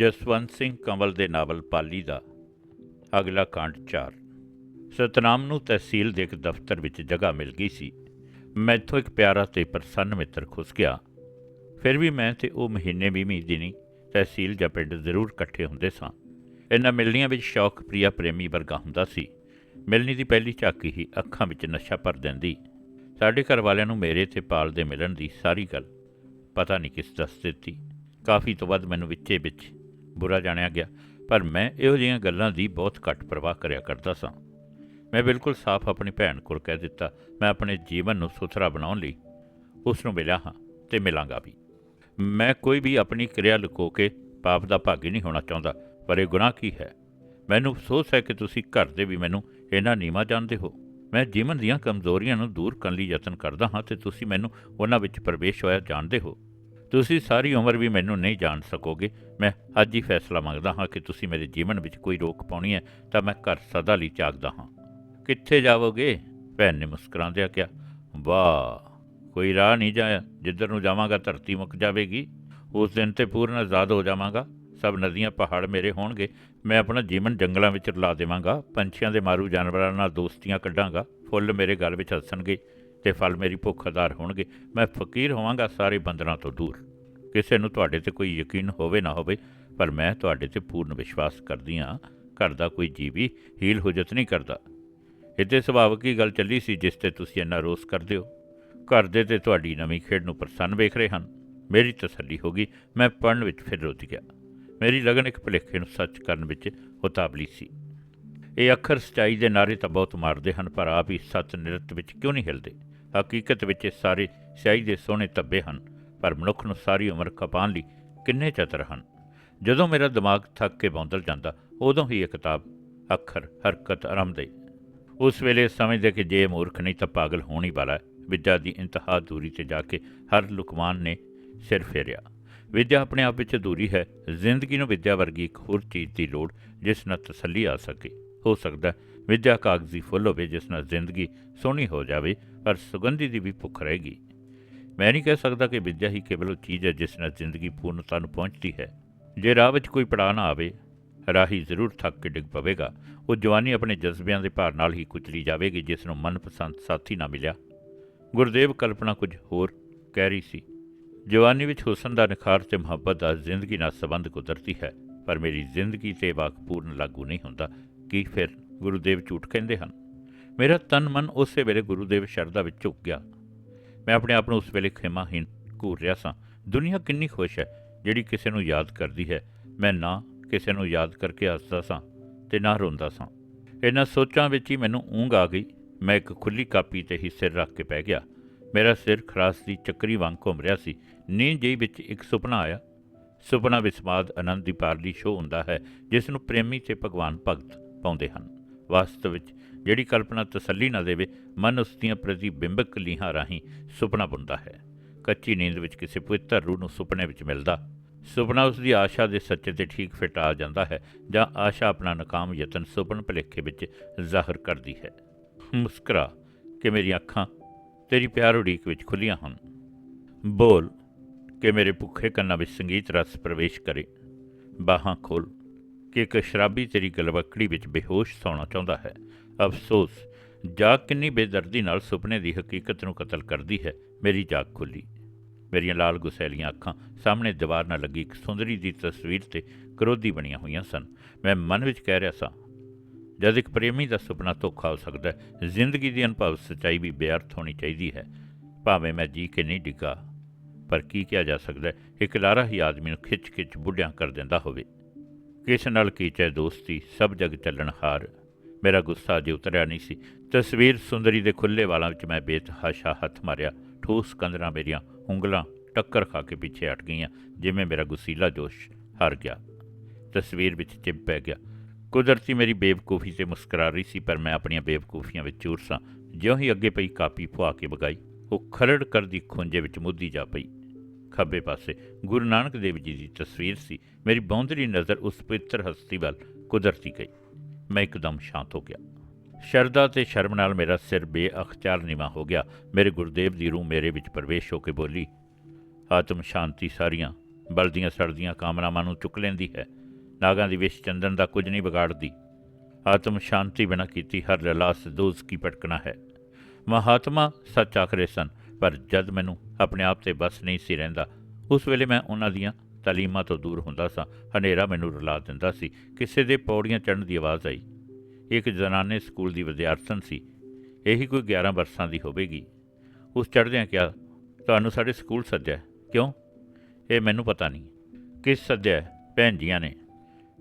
ਜਸਵੰਤ ਸਿੰਘ ਕੰਵਲ ਦੇ ਨਾਵਲ ਪਾਲੀ ਦਾ ਅਗਲਾ ਕਾਂਡ 4 ਸਤਨਾਮ ਨੂੰ ਤਹਿਸੀਲ ਦੇ ਇੱਕ ਦਫ਼ਤਰ ਵਿੱਚ ਜਗ੍ਹਾ ਮਿਲ ਗਈ ਸੀ। ਮੈਥੋਂ ਇੱਕ ਪਿਆਰਾ ਤੇ ਪ੍ਰਸੰਨ ਮਿੱਤਰ ਖੁੱਸ ਗਿਆ। ਫਿਰ ਵੀ ਮੈਂ ਤੇ ਉਹ ਮਹੀਨੇ ਵੀਹ ਵੀਹ ਦਿਨੀ ਤਹਿਸੀਲ ਜਾਂ ਪਿੰਡ ਜ਼ਰੂਰ ਇਕੱਠੇ ਹੁੰਦੇ ਸਾਂ। ਇਹਨਾਂ ਮਿਲਣੀਆਂ ਵਿੱਚ ਸ਼ੌਕ, ਪ੍ਰਿਆ, ਪ੍ਰੇਮੀ ਵਰਗਾ ਹੁੰਦਾ ਸੀ। ਮਿਲਣੀ ਦੀ ਪਹਿਲੀ ਝਾਕੀ ਹੀ ਅੱਖਾਂ ਵਿੱਚ ਨਸ਼ਾ ਭਰ ਦਿੰਦੀ। ਸਾਡੇ ਘਰ ਵਾਲਿਆਂ ਨੂੰ ਮੇਰੇ ਤੇ ਪਾਲ ਦੇ ਮਿਲਣ ਦੀ ਸਾਰੀ ਗੱਲ ਪਤਾ ਨਹੀਂ ਕਿਸ ਦੱਸ ਦਿੱਤੀ। ਕਾਫੀ ਤੋਂ ਵੱਧ ਮੈਨੂੰ ਵਿੱਚੇ ਵਿੱਚ ਬੁਰਾ ਜਾਣਿਆ ਗਿਆ, ਪਰ ਮੈਂ ਇਹੋ ਜਿਹੀਆਂ ਗੱਲਾਂ ਦੀ ਬਹੁਤ ਘੱਟ ਪਰਵਾਹ ਕਰਿਆ ਕਰਦਾ ਸਾਂ। ਮੈਂ ਬਿਲਕੁਲ ਸਾਫ਼ ਆਪਣੀ ਭੈਣ ਕੋਲ ਕਹਿ ਦਿੱਤਾ, ਮੈਂ ਆਪਣੇ ਜੀਵਨ ਨੂੰ ਸੁਥਰਾ ਬਣਾਉਣ ਲਈ ਉਸ ਨੂੰ ਮਿਲਿਆ ਹਾਂ ਤੇ ਮਿਲਾਂਗਾ ਵੀ। ਮੈਂ ਕੋਈ ਵੀ ਆਪਣੀ ਕਿਰਿਆ ਲੁਕੋ ਕੇ ਪਾਪ ਦਾ ਭਾਗੀ ਨਹੀਂ ਹੋਣਾ ਚਾਹੁੰਦਾ, ਪਰ ਇਹ ਗੁਨਾਹ ਕੀ ਹੈ? ਮੈਨੂੰ ਅਫਸੋਸ ਹੈ ਕਿ ਤੁਸੀਂ ਘਰ ਦੇ ਵੀ ਮੈਨੂੰ ਇਹਨਾਂ ਨੀਮਾ ਜਾਣਦੇ ਹੋ। ਮੈਂ ਜੀਵਨ ਦੀਆਂ ਕਮਜ਼ੋਰੀਆਂ ਨੂੰ ਦੂਰ ਕਰਨ ਲਈ ਯਤਨ ਕਰਦਾ ਹਾਂ ਤੇ ਤੁਸੀਂ ਮੈਨੂੰ ਉਹਨਾਂ ਵਿੱਚ ਪ੍ਰਵੇਸ਼ ਹੋਇਆ ਜਾਣਦੇ ਹੋ। ਤੁਸੀਂ ਸਾਰੀ ਉਮਰ ਵੀ ਮੈਨੂੰ ਨਹੀਂ ਜਾਣ ਸਕੋਗੇ। ਮੈਂ ਅੱਜ ਹੀ ਫੈਸਲਾ ਮੰਗਦਾ ਹਾਂ ਕਿ ਤੁਸੀਂ ਮੇਰੇ ਜੀਵਨ ਵਿੱਚ ਕੋਈ ਰੋਕ ਪਾਉਣੀ ਹੈ ਤਾਂ ਮੈਂ ਘਰ ਸਦਾ ਲਈ ਚਾਗਦਾ ਹਾਂ। ਕਿੱਥੇ ਜਾਵੋਗੇ? ਭੈਣ ਨੇ ਮੁਸਕਰਾਉਂਦਿਆਂ ਕਿਹਾ, ਵਾਹ, ਕੋਈ ਰਾਹ ਨਹੀਂ ਜਾਇਆ। ਜਿੱਧਰ ਨੂੰ ਜਾਵਾਂਗਾ ਧਰਤੀ ਮੁੱਕ ਜਾਵੇਗੀ। ਉਸ ਦਿਨ ਤੇ ਪੂਰਨ ਆਜ਼ਾਦ ਹੋ ਜਾਵਾਂਗਾ। ਸਭ ਨਦੀਆਂ ਪਹਾੜ ਮੇਰੇ ਹੋਣਗੇ। ਮੈਂ ਆਪਣਾ ਜੀਵਨ ਜੰਗਲਾਂ ਵਿੱਚ ਰਲਾ ਦੇਵਾਂਗਾ। ਪੰਛੀਆਂ ਦੇ ਮਾਰੂ ਜਾਨਵਰਾਂ ਨਾਲ ਦੋਸਤੀਆਂ ਕੱਢਾਂਗਾ। ਫੁੱਲ ਮੇਰੇ ਗਲ ਵਿੱਚ ਹੱਸਣਗੇ ਤੇ ਫਲ ਮੇਰੀ ਭੁੱਖ ਆਧਾਰ ਹੋਣਗੇ। ਮੈਂ ਫਕੀਰ ਹੋਵਾਂਗਾ ਸਾਰੇ ਬੰਦਰਾਂ ਤੋਂ ਦੂਰ। ਕਿਸੇ ਨੂੰ ਤੁਹਾਡੇ ਤੇ ਕੋਈ ਯਕੀਨ ਹੋਵੇ ਨਾ ਹੋਵੇ, ਪਰ ਮੈਂ ਤੁਹਾਡੇ ਤੇ ਪੂਰਨ ਵਿਸ਼ਵਾਸ ਕਰਦੀ ਹਾਂ, ਘਰ ਦਾ ਕੋਈ ਜੀਵੀ ਹੀਲ ਹੁਜਤ ਨਹੀਂ ਕਰਦਾ। ਇੱਥੇ ਸੁਭਾਵਕ ਹੀ ਗੱਲ ਚੱਲੀ ਸੀ ਜਿਸ ਤੇ ਤੁਸੀਂ ਇੰਨਾ ਰੋਸ ਕਰਦੇ ਹੋ? ਘਰ ਦੇ ਤੇ ਤੁਹਾਡੀ ਨਵੀਂ ਖੇਡ ਨੂੰ ਪ੍ਰਸੰਨ ਵੇਖ ਰਹੇ ਹਨ। ਮੇਰੀ ਤਸੱਲੀ ਹੋ ਗਈ, ਮੈਂ ਪੜਨ ਵਿੱਚ ਫਿਰ ਰੁੱਝ ਗਿਆ। ਮੇਰੀ ਲਗਨ ਇੱਕ ਭੁਲੇਖੇ ਨੂੰ ਸੱਚ ਕਰਨ ਵਿੱਚ ਉਤਾਬਲੀ ਸੀ। ਇਹ ਅੱਖਰ ਸਚਾਈ ਦੇ ਨਾਰੇ ਤਾਂ ਬਹੁਤ ਮਾਰਦੇ ਹਨ, ਪਰ ਆਪ ਹੀ ਸੱਚ ਨਿਰਤ ਵਿੱਚ ਕਿਉਂ ਨਹੀਂ ਹਿਲਦੇ? ਹਕੀਕਤ ਵਿੱਚ ਇਹ ਸਾਰੇ ਸਿਆਹੀ ਦੇ ਸੋਹਣੇ ਧੱਬੇ ਹਨ। ਪਰ ਮਨੁੱਖ ਨੂੰ ਸਾਰੀ ਉਮਰ ਖਪਾਉਣ ਲਈ ਕਿੰਨੇ ਚਤਰ ਹਨ? ਜਦੋਂ ਮੇਰਾ ਦਿਮਾਗ ਥੱਕ ਕੇ ਬੌਂਦਲ ਜਾਂਦਾ, ਉਦੋਂ ਹੀ ਇਹ ਕਿਤਾਬ ਅੱਖਰ, ਹਰਕਤ ਆਰੰਭਦੇ ਉਸ ਵੇਲੇ ਸਮਝਦੇ ਕਿ ਜੇ ਇਹ ਮੂਰਖ ਨਹੀਂ ਤਾਂ ਪਾਗਲ ਹੋਣ ਹੀ ਵਾਲਾ ਹੈ। ਵਿਦਿਆ ਦੀ ਇੰਤਹਾ ਦੂਰੀ ਤੇ ਜਾ ਕੇ ਹਰ ਲੁਕਮਾਨ ਨੇ ਸਿਰ ਫੇਰਿਆ। ਵਿੱਦਿਆ ਆਪਣੇ ਆਪ ਵਿੱਚ ਦੂਰੀ ਹੈ। ਜ਼ਿੰਦਗੀ ਨੂੰ ਵਿੱਦਿਆ ਵਰਗੀ ਇੱਕ ਹੋਰ ਚੀਜ਼ ਦੀ ਲੋੜ ਜਿਸ ਨਾਲ ਤਸੱਲੀ ਆ ਸਕੇ। ਹੋ ਸਕਦਾ ਵਿੱਦਿਆ ਕਾਗਜ਼ੀ ਫੁੱਲ ਹੋਵੇ ਜਿਸ ਨਾਲ ਜ਼ਿੰਦਗੀ ਸੋਹਣੀ ਹੋ ਜਾਵੇ, ਪਰ ਸੁਗੰਧੀ ਦੀ ਵੀ ਭੁੱਖ ਰਹੇਗੀ। ਮੈਂ ਨਹੀਂ ਕਹਿ ਸਕਦਾ ਕਿ ਵਿੱਦਿਆ ਹੀ ਕੇਵਲ ਉਹ ਚੀਜ਼ ਹੈ ਜਿਸ ਨਾਲ ਜ਼ਿੰਦਗੀ ਪੂਰਨਤਾ ਨੂੰ ਪਹੁੰਚਦੀ ਹੈ। ਜੇ ਰਾਹ ਵਿੱਚ ਕੋਈ ਪੜਾਅ ਨਾ ਆਵੇ, ਰਾਹੀ ਜ਼ਰੂਰ ਥੱਕ ਕੇ ਡਿੱਗ ਪਵੇਗਾ। ਉਹ ਜਵਾਨੀ ਆਪਣੇ ਜਜ਼ਬਿਆਂ ਦੇ ਭਾਰ ਨਾਲ ਹੀ ਕੁਚਲੀ ਜਾਵੇਗੀ, ਜਿਸ ਨੂੰ ਮਨਪਸੰਦ ਸਾਥੀ ਨਾ ਮਿਲਿਆ। ਗੁਰਦੇਵ ਕਲਪਨਾ ਕੁਝ ਹੋਰ ਕਹਿ ਰਹੀ ਸੀ, ਜਵਾਨੀ ਵਿੱਚ ਹੁਸਨ ਦਾ ਨਿਖਾਰ ਤੇ ਮੁਹੱਬਤ ਦਾ ਜ਼ਿੰਦਗੀ ਨਾਲ ਸੰਬੰਧ ਕੁਦਰਤੀ ਹੈ, ਪਰ ਮੇਰੀ ਜ਼ਿੰਦਗੀ ਤੇ ਵਾਕਪੂਰਨ ਲਾਗੂ ਨਹੀਂ ਹੁੰਦਾ। ਕੀ ਫਿਰ ਗੁਰੂਦੇਵ ਝੂਠ ਕਹਿੰਦੇ ਹਨ? ਮੇਰਾ ਤਨ ਮਨ ਉਸੇ ਵੇਲੇ ਗੁਰੂਦੇਵ ਸ਼ਰਧਾ ਵਿੱਚ ਝੁਕ ਗਿਆ। ਮੈਂ ਆਪਣੇ ਆਪ ਨੂੰ ਉਸ ਵੇਲੇ ਖਿਮਾਹੀਨ ਘੂਰ ਰਿਹਾ ਸਾਂ। ਦੁਨੀਆ ਕਿੰਨੀ ਖੁਸ਼ ਹੈ, ਜਿਹੜੀ ਕਿਸੇ ਨੂੰ ਯਾਦ ਕਰਦੀ ਹੈ। ਮੈਂ ਨਾ ਕਿਸੇ ਨੂੰ ਯਾਦ ਕਰਕੇ ਹੱਸਦਾ ਸਾਂ ਤੇ ਨਾ ਰੋਂਦਾ ਸਾਂ। ਇਹਨਾਂ ਸੋਚਾਂ ਵਿੱਚ ਹੀ ਮੈਨੂੰ ਊਂਘ ਆ ਗਈ। ਮੈਂ ਇੱਕ ਖੁੱਲੀ ਕਾਪੀ ਤੇ ਹੀ ਸਿਰ ਰੱਖ ਕੇ ਪੈ ਗਿਆ। ਮੇਰਾ ਸਿਰ ਖਰਾਸ ਦੀ ਚੱਕਰੀ ਵਾਂਗ ਘੁੰਮ ਰਿਹਾ ਸੀ। ਨੀਂਦ ਜਿਹੀ ਵਿੱਚ ਇੱਕ ਸੁਪਨਾ ਆਇਆ। ਸੁਪਨਾ ਵਿਸਮਾਦ ਆਨੰਦ ਦੀ ਪਾਰਲੀ ਸ਼ੋਅ ਹੁੰਦਾ ਹੈ, ਜਿਸ ਨੂੰ ਪ੍ਰੇਮੀ ਤੇ ਭਗਵਾਨ ਭਗਤ ਪਾਉਂਦੇ ਹਨ। ਵਾਸਤਵ ਵਿੱਚ ਜਿਹੜੀ ਕਲਪਨਾ ਤਸੱਲੀ ਨਾ ਦੇਵੇ, ਮਨ ਉਸ ਦੀਆਂ ਪ੍ਰਤੀਬਿੰਬਕ ਲੀਹਾਂ ਰਾਹੀਂ ਸੁਪਨਾ ਬੁਣਦਾ ਹੈ। ਕੱਚੀ ਨੀਂਦ ਵਿੱਚ ਕਿਸੇ ਪਵਿੱਤਰ ਰੂਹ ਨੂੰ ਸੁਪਨੇ ਵਿੱਚ ਮਿਲਦਾ। ਸੁਪਨਾ ਉਸ ਦੀ ਆਸ਼ਾ ਦੇ ਸੱਚੇ ਤੇ ਠੀਕ ਫਿਟ ਆ ਜਾਂਦਾ ਹੈ, ਜਾਂ ਆਸ਼ਾ ਆਪਣਾ ਨਾਕਾਮ ਯਤਨ ਸੁਪਨ ਭੁਲੇਖੇ ਵਿੱਚ ਜ਼ਾਹਰ ਕਰਦੀ ਹੈ। ਮੁਸਕਰਾ, ਕਿ ਮੇਰੀਆਂ ਅੱਖਾਂ ਤੇਰੀ ਪਿਆਰ ਉਡੀਕ ਵਿੱਚ ਖੁੱਲੀਆਂ ਹਨ। ਬੋਲ, ਕਿ ਮੇਰੇ ਭੁੱਖੇ ਕੰਨਾਂ ਵਿੱਚ ਸੰਗੀਤ ਰਸ ਪ੍ਰਵੇਸ਼ ਕਰੇ। ਬਾਹਾਂ ਖੋਲ, ਕਿ ਇੱਕ ਸ਼ਰਾਬੀ ਤੇਰੀ ਗਲਵਕੜੀ ਵਿੱਚ ਬੇਹੋਸ਼ ਸੌਣਾ ਚਾਹੁੰਦਾ ਹੈ। ਅਫਸੋਸ, ਜਾਗ ਕਿੰਨੀ ਬੇਦਰਦੀ ਨਾਲ ਸੁਪਨੇ ਦੀ ਹਕੀਕਤ ਨੂੰ ਕਤਲ ਕਰਦੀ ਹੈ, ਮੇਰੀ ਜਾਗ ਖੁੱਲੀ। ਮੇਰੀਆਂ ਲਾਲ ਗੁਸੈਲੀਆਂ ਅੱਖਾਂ ਸਾਹਮਣੇ ਦੀਵਾਰ ਨਾਲ ਲੱਗੀ ਇੱਕ ਸੁੰਦਰੀ ਦੀ ਤਸਵੀਰ ਤੇ ਕਰੋਧੀ ਬਣੀਆਂ ਹੋਈਆਂ ਸਨ। ਮੈਂ ਮਨ ਵਿੱਚ ਕਹਿ ਰਿਹਾ ਸਾਂ, ਜਦ ਇੱਕ ਪ੍ਰੇਮੀ ਦਾ ਸੁਪਨਾ ਧੋਖਾ ਹੋ ਸਕਦਾ ਹੈ, ਜ਼ਿੰਦਗੀ ਦੀ ਅਨੁਭਵ ਸਚਾਈ ਵੀ ਬੇਅਰਥ ਹੋਣੀ ਚਾਹੀਦੀ ਹੈ। ਭਾਵੇਂ ਮੈਂ ਜੀ ਕੇ ਨਹੀਂ ਡਿੱਗਾ, ਪਰ ਕੀ ਕਿਹਾ ਜਾ ਸਕਦਾ ਇੱਕ ਲਾਰਾ ਹੀ ਆਦਮੀ ਨੂੰ ਖਿੱਚ-ਖਿੱਚ ਬੁੱਢਿਆਂ ਕਰ ਦਿੰਦਾ ਹੋਵੇ। ਕਿਸ ਨਾਲ ਕੀ ਦੋਸਤੀ, ਸਭ ਜਗ ਚੱਲਣ ਹਾਰ। ਮੇਰਾ ਗੁੱਸਾ ਅਜੇ ਉਤਰਿਆ ਨਹੀਂ ਸੀ। ਤਸਵੀਰ ਸੁੰਦਰੀ ਦੇ ਖੁੱਲੇ ਵਾਲਾਂ ਵਿੱਚ ਮੈਂ ਬੇਤਹਾਸ਼ਾ ਹੱਥ ਮਾਰਿਆ। ਠੋਸ ਕੰਦਰਾਂ ਮੇਰੀਆਂ ਉਂਗਲਾਂ ਟੱਕਰ ਖਾ ਕੇ ਪਿੱਛੇ ਹਟ ਗਈਆਂ, ਜਿਵੇਂ ਮੇਰਾ ਗੁਸੀਲਾ ਜੋਸ਼ ਹਾਰ ਗਿਆ। ਤਸਵੀਰ ਵਿੱਚ ਚਿਪ ਪੈ ਗਿਆ। ਕੁਦਰਤੀ ਮੇਰੀ ਬੇਵਕੂਫੀ ਤੇ ਮੁਸਕਰਾ ਰਹੀ ਸੀ, ਪਰ ਮੈਂ ਆਪਣੀਆਂ ਬੇਵਕੂਫੀਆਂ ਵਿੱਚ ਚੂਰ ਸਾਂ। ਜਿਉਂ ਹੀ ਅੱਗੇ ਪਈ ਕਾਪੀ ਫੁਆ ਕੇ ਵਗਾਈ ਉਹ ਖਰੜ ਕਰਦੀ ਖੁੰਝੇ ਵਿੱਚ ਮੁੱਦੀ ਜਾ ਪਈ। ਖੱਬੇ ਪਾਸੇ ਗੁਰੂ ਨਾਨਕ ਦੇਵ ਜੀ ਦੀ ਤਸਵੀਰ ਸੀ। ਮੇਰੀ ਬੌਂਦਰੀ ਨਜ਼ਰ ਉਸ ਪਵਿੱਤਰ ਹਸਤੀ ਵੱਲ ਕੁਦਰਤੀ ਗਈ। ਮੈਂ ਇੱਕਦਮ ਸ਼ਾਂਤ ਹੋ ਗਿਆ। ਸ਼ਰਦਾ ਤੇ ਸ਼ਰਮ ਨਾਲ ਮੇਰਾ ਸਿਰ ਬੇਅਖਤਿਆਰ ਨਿਵਾ ਹੋ ਗਿਆ। ਮੇਰੇ ਗੁਰਦੇਵ ਦੀ ਰੂਹ ਮੇਰੇ ਵਿੱਚ ਪ੍ਰਵੇਸ਼ ਹੋ ਕੇ ਬੋਲੀ, ਆਤਮ ਸ਼ਾਂਤੀ ਸਾਰੀਆਂ ਬਲਦੀਆਂ ਸੜਦੀਆਂ ਕਾਮਨਾਵਾਂ ਨੂੰ ਚੁੱਕ ਲੈਂਦੀ ਹੈ। ਨਾਗਾਂ ਦੀ ਵਿਸ਼ ਚੰਦਨ ਦਾ ਕੁਝ ਨਹੀਂ ਵਿਗਾੜਦੀ। ਆਤਮ ਸ਼ਾਂਤੀ ਬਿਨਾਂ ਕੀਤੀ ਹਰ ਲਲਾਸ ਦੋਜ਼ ਕੀ ਭਟਕਣਾ ਹੈ? ਮਹਾਤਮਾ ਸੱਚ ਆਖਰੇ ਸਨ, ਪਰ ਜਦ ਮੈਨੂੰ ਆਪਣੇ ਆਪ ਤੇ ਬਸ ਨਹੀਂ ਸੀ ਰਹਿੰਦਾ, ਉਸ ਵੇਲੇ ਮੈਂ ਉਹਨਾਂ ਦੀਆਂ ਤਾਲੀਮਾਂ ਤੋਂ ਦੂਰ ਹੁੰਦਾ ਸਾਂ। ਹਨੇਰਾ ਮੈਨੂੰ ਰਲਾ ਦਿੰਦਾ ਸੀ। ਕਿਸੇ ਦੇ ਪੌੜੀਆਂ ਚੜ੍ਹਨ ਦੀ ਆਵਾਜ਼ ਆਈ। ਇੱਕ ਜ਼ਨਾਨੇ ਸਕੂਲ ਦੀ ਵਿਦਿਆਰਥਣ ਸੀ। ਇਹੀ ਕੋਈ 11 ਵਰਸਾਂ ਦੀ ਹੋਵੇਗੀ। ਉਸ ਚੜ੍ਹਦਿਆਂ ਕਿਹਾ, ਤੁਹਾਨੂੰ ਸਾਡੇ ਸਕੂਲ ਸੱਦਿਆ ਕਿਉਂ? ਇਹ ਮੈਨੂੰ ਪਤਾ ਨਹੀਂ ਕਿਸ ਸੱਦਿਆ ਭੈਣ ਜੀਆਂ ਨੇ।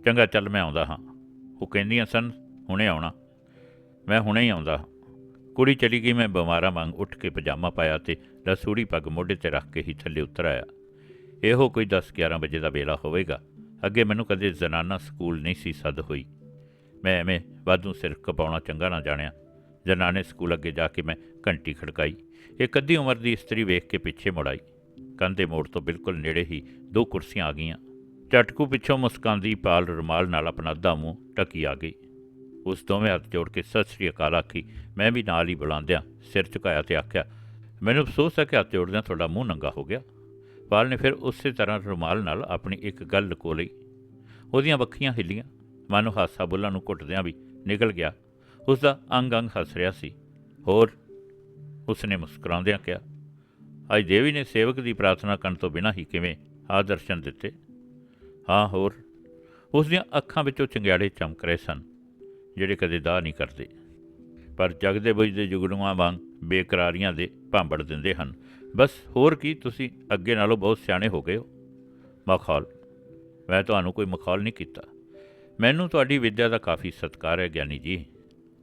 ਚੰਗਾ ਚੱਲ ਮੈਂ ਆਉਂਦਾ ਹਾਂ। ਉਹ ਕਹਿੰਦੀਆਂ ਸਨ, ਹੁਣੇ ਆਉਣਾ। ਮੈਂ ਹੁਣੇ ਹੀ ਆਉਂਦਾ ਹਾਂ। ਕੁੜੀ ਚਲੀ ਗਈ। ਮੈਂ ਬਿਮਾਰਾਂ ਵਾਂਗ ਉੱਠ ਕੇ ਪਜਾਮਾ ਪਾਇਆ ਤੇ ਲਸੂੜੀ ਪੱਗ ਮੋਢੇ ਤੇ ਰੱਖ ਕੇ ਹੀ ਥੱਲੇ ਉਤਰ ਆਇਆ। ਇਹੋ ਕੋਈ 10-11 ਵਜੇ ਦਾ ਵੇਲਾ ਹੋਵੇਗਾ। ਅੱਗੇ ਮੈਨੂੰ ਕਦੇ ਜ਼ਨਾਨਾ ਸਕੂਲ ਨਹੀਂ ਸੀ ਸੱਦ ਹੋਈ। ਮੈਂ ਐਵੇਂ ਵਾਧੂ ਸਿਰ ਕਪਾਉਣਾ ਚੰਗਾ ਨਾ ਜਾਣਿਆ। ਜਨਾਨੇ ਸਕੂਲ ਅੱਗੇ ਜਾ ਕੇ ਮੈਂ ਘੰਟੀ ਖੜਕਾਈ। ਇੱਕ ਅੱਧੀ ਉਮਰ ਦੀ ਇਸਤਰੀ ਵੇਖ ਕੇ ਪਿੱਛੇ ਮੁੜ ਆਈ। ਕੰਧੇ ਮੋੜ ਤੋਂ ਬਿਲਕੁਲ ਨੇੜੇ ਹੀ ਦੋ ਕੁਰਸੀਆਂ ਆ ਗਈਆਂ। ਝਟਕੂ ਪਿੱਛੋਂ ਮੁਸਕਾਂਦੀ ਪਾਲ ਰੁਮਾਲ ਨਾਲ ਆਪਣਾ ਅੱਧਾ ਮੂੰਹ ਟਕੀ ਆ ਗਈ। ਉਸ ਦੋਵੇਂ ਹੱਥ ਜੋੜ ਕੇ, ਸਤਿ ਸ੍ਰੀ ਅਕਾਲ ਆਖੀ। ਮੈਂ ਵੀ ਨਾਲ ਹੀ ਬੁਲਾਉਂਦਿਆਂ ਸਿਰ ਝੁਕਾਇਆ ਤੇ ਆਖਿਆ, ਮੈਨੂੰ ਅਫਸੋਸ ਹੈ ਕਿ ਹੱਥ ਜੋੜਦਿਆਂ ਤੁਹਾਡਾ ਮੂੰਹ ਨੰਗਾ ਹੋ ਗਿਆ। ਪਾਲ ਨੇ ਫਿਰ ਉਸੇ ਤਰ੍ਹਾਂ ਰੁਮਾਲ ਨਾਲ ਆਪਣੀ ਇੱਕ ਗੱਲ ਲੁਕੋ ਲਈ। ਉਹਦੀਆਂ ਵੱਖੀਆਂ ਹਿੱਲੀਆਂ, ਮਾਨੋ ਹਾਸਾ ਬੁੱਲਾਂ ਨੂੰ ਘੁੱਟਦਿਆਂ ਵੀ ਨਿਕਲ ਗਿਆ। ਉਸ ਦਾ ਅੰਗ ਅੰਗ ਹੱਸ ਰਿਹਾ ਸੀ। ਹੋਰ, ਉਸਨੇ ਮੁਸਕਰਾਉਂਦਿਆਂ ਕਿਹਾ, ਅੱਜ ਦੇਵੀ ਨੇ ਸੇਵਕ ਦੀ ਪ੍ਰਾਰਥਨਾ ਕਰਨ ਤੋਂ ਬਿਨਾਂ ਹੀ ਕਿਵੇਂ ਆ ਦਰਸ਼ਨ ਦਿੱਤੇ? ਹਾਂ, ਹੋਰ। ਉਸ ਦੀਆਂ ਅੱਖਾਂ ਵਿੱਚੋਂ ਚੰਗਿਆੜੇ ਚਮਕ ਰਹੇ ਸਨ, ਜਿਹੜੇ ਕਦੇ ਦਾਹ ਨਹੀਂ ਕਰਦੇ। ਪਰ ਜਗਦੇ ਬੁਝਦੇ ਜੁਗੜੂਆਂ ਵਾਂਗ ਬੇਕਰਾਰੀਆਂ ਦੇ ਭਾਂਬੜ ਦਿੰਦੇ ਹਨ। ਬਸ ਹੋਰ ਕੀ, ਤੁਸੀਂ ਅੱਗੇ ਨਾਲੋਂ ਬਹੁਤ ਸਿਆਣੇ ਹੋ ਗਏ ਹੋ। ਮਖੌਲ, ਮੈਂ ਤੁਹਾਨੂੰ ਕੋਈ ਮਖੌਲ ਨਹੀਂ ਕੀਤਾ। ਮੈਨੂੰ ਤੁਹਾਡੀ ਵਿੱਦਿਆ ਦਾ ਕਾਫੀ ਸਤਿਕਾਰ ਹੈ ਗਿਆਨੀ ਜੀ।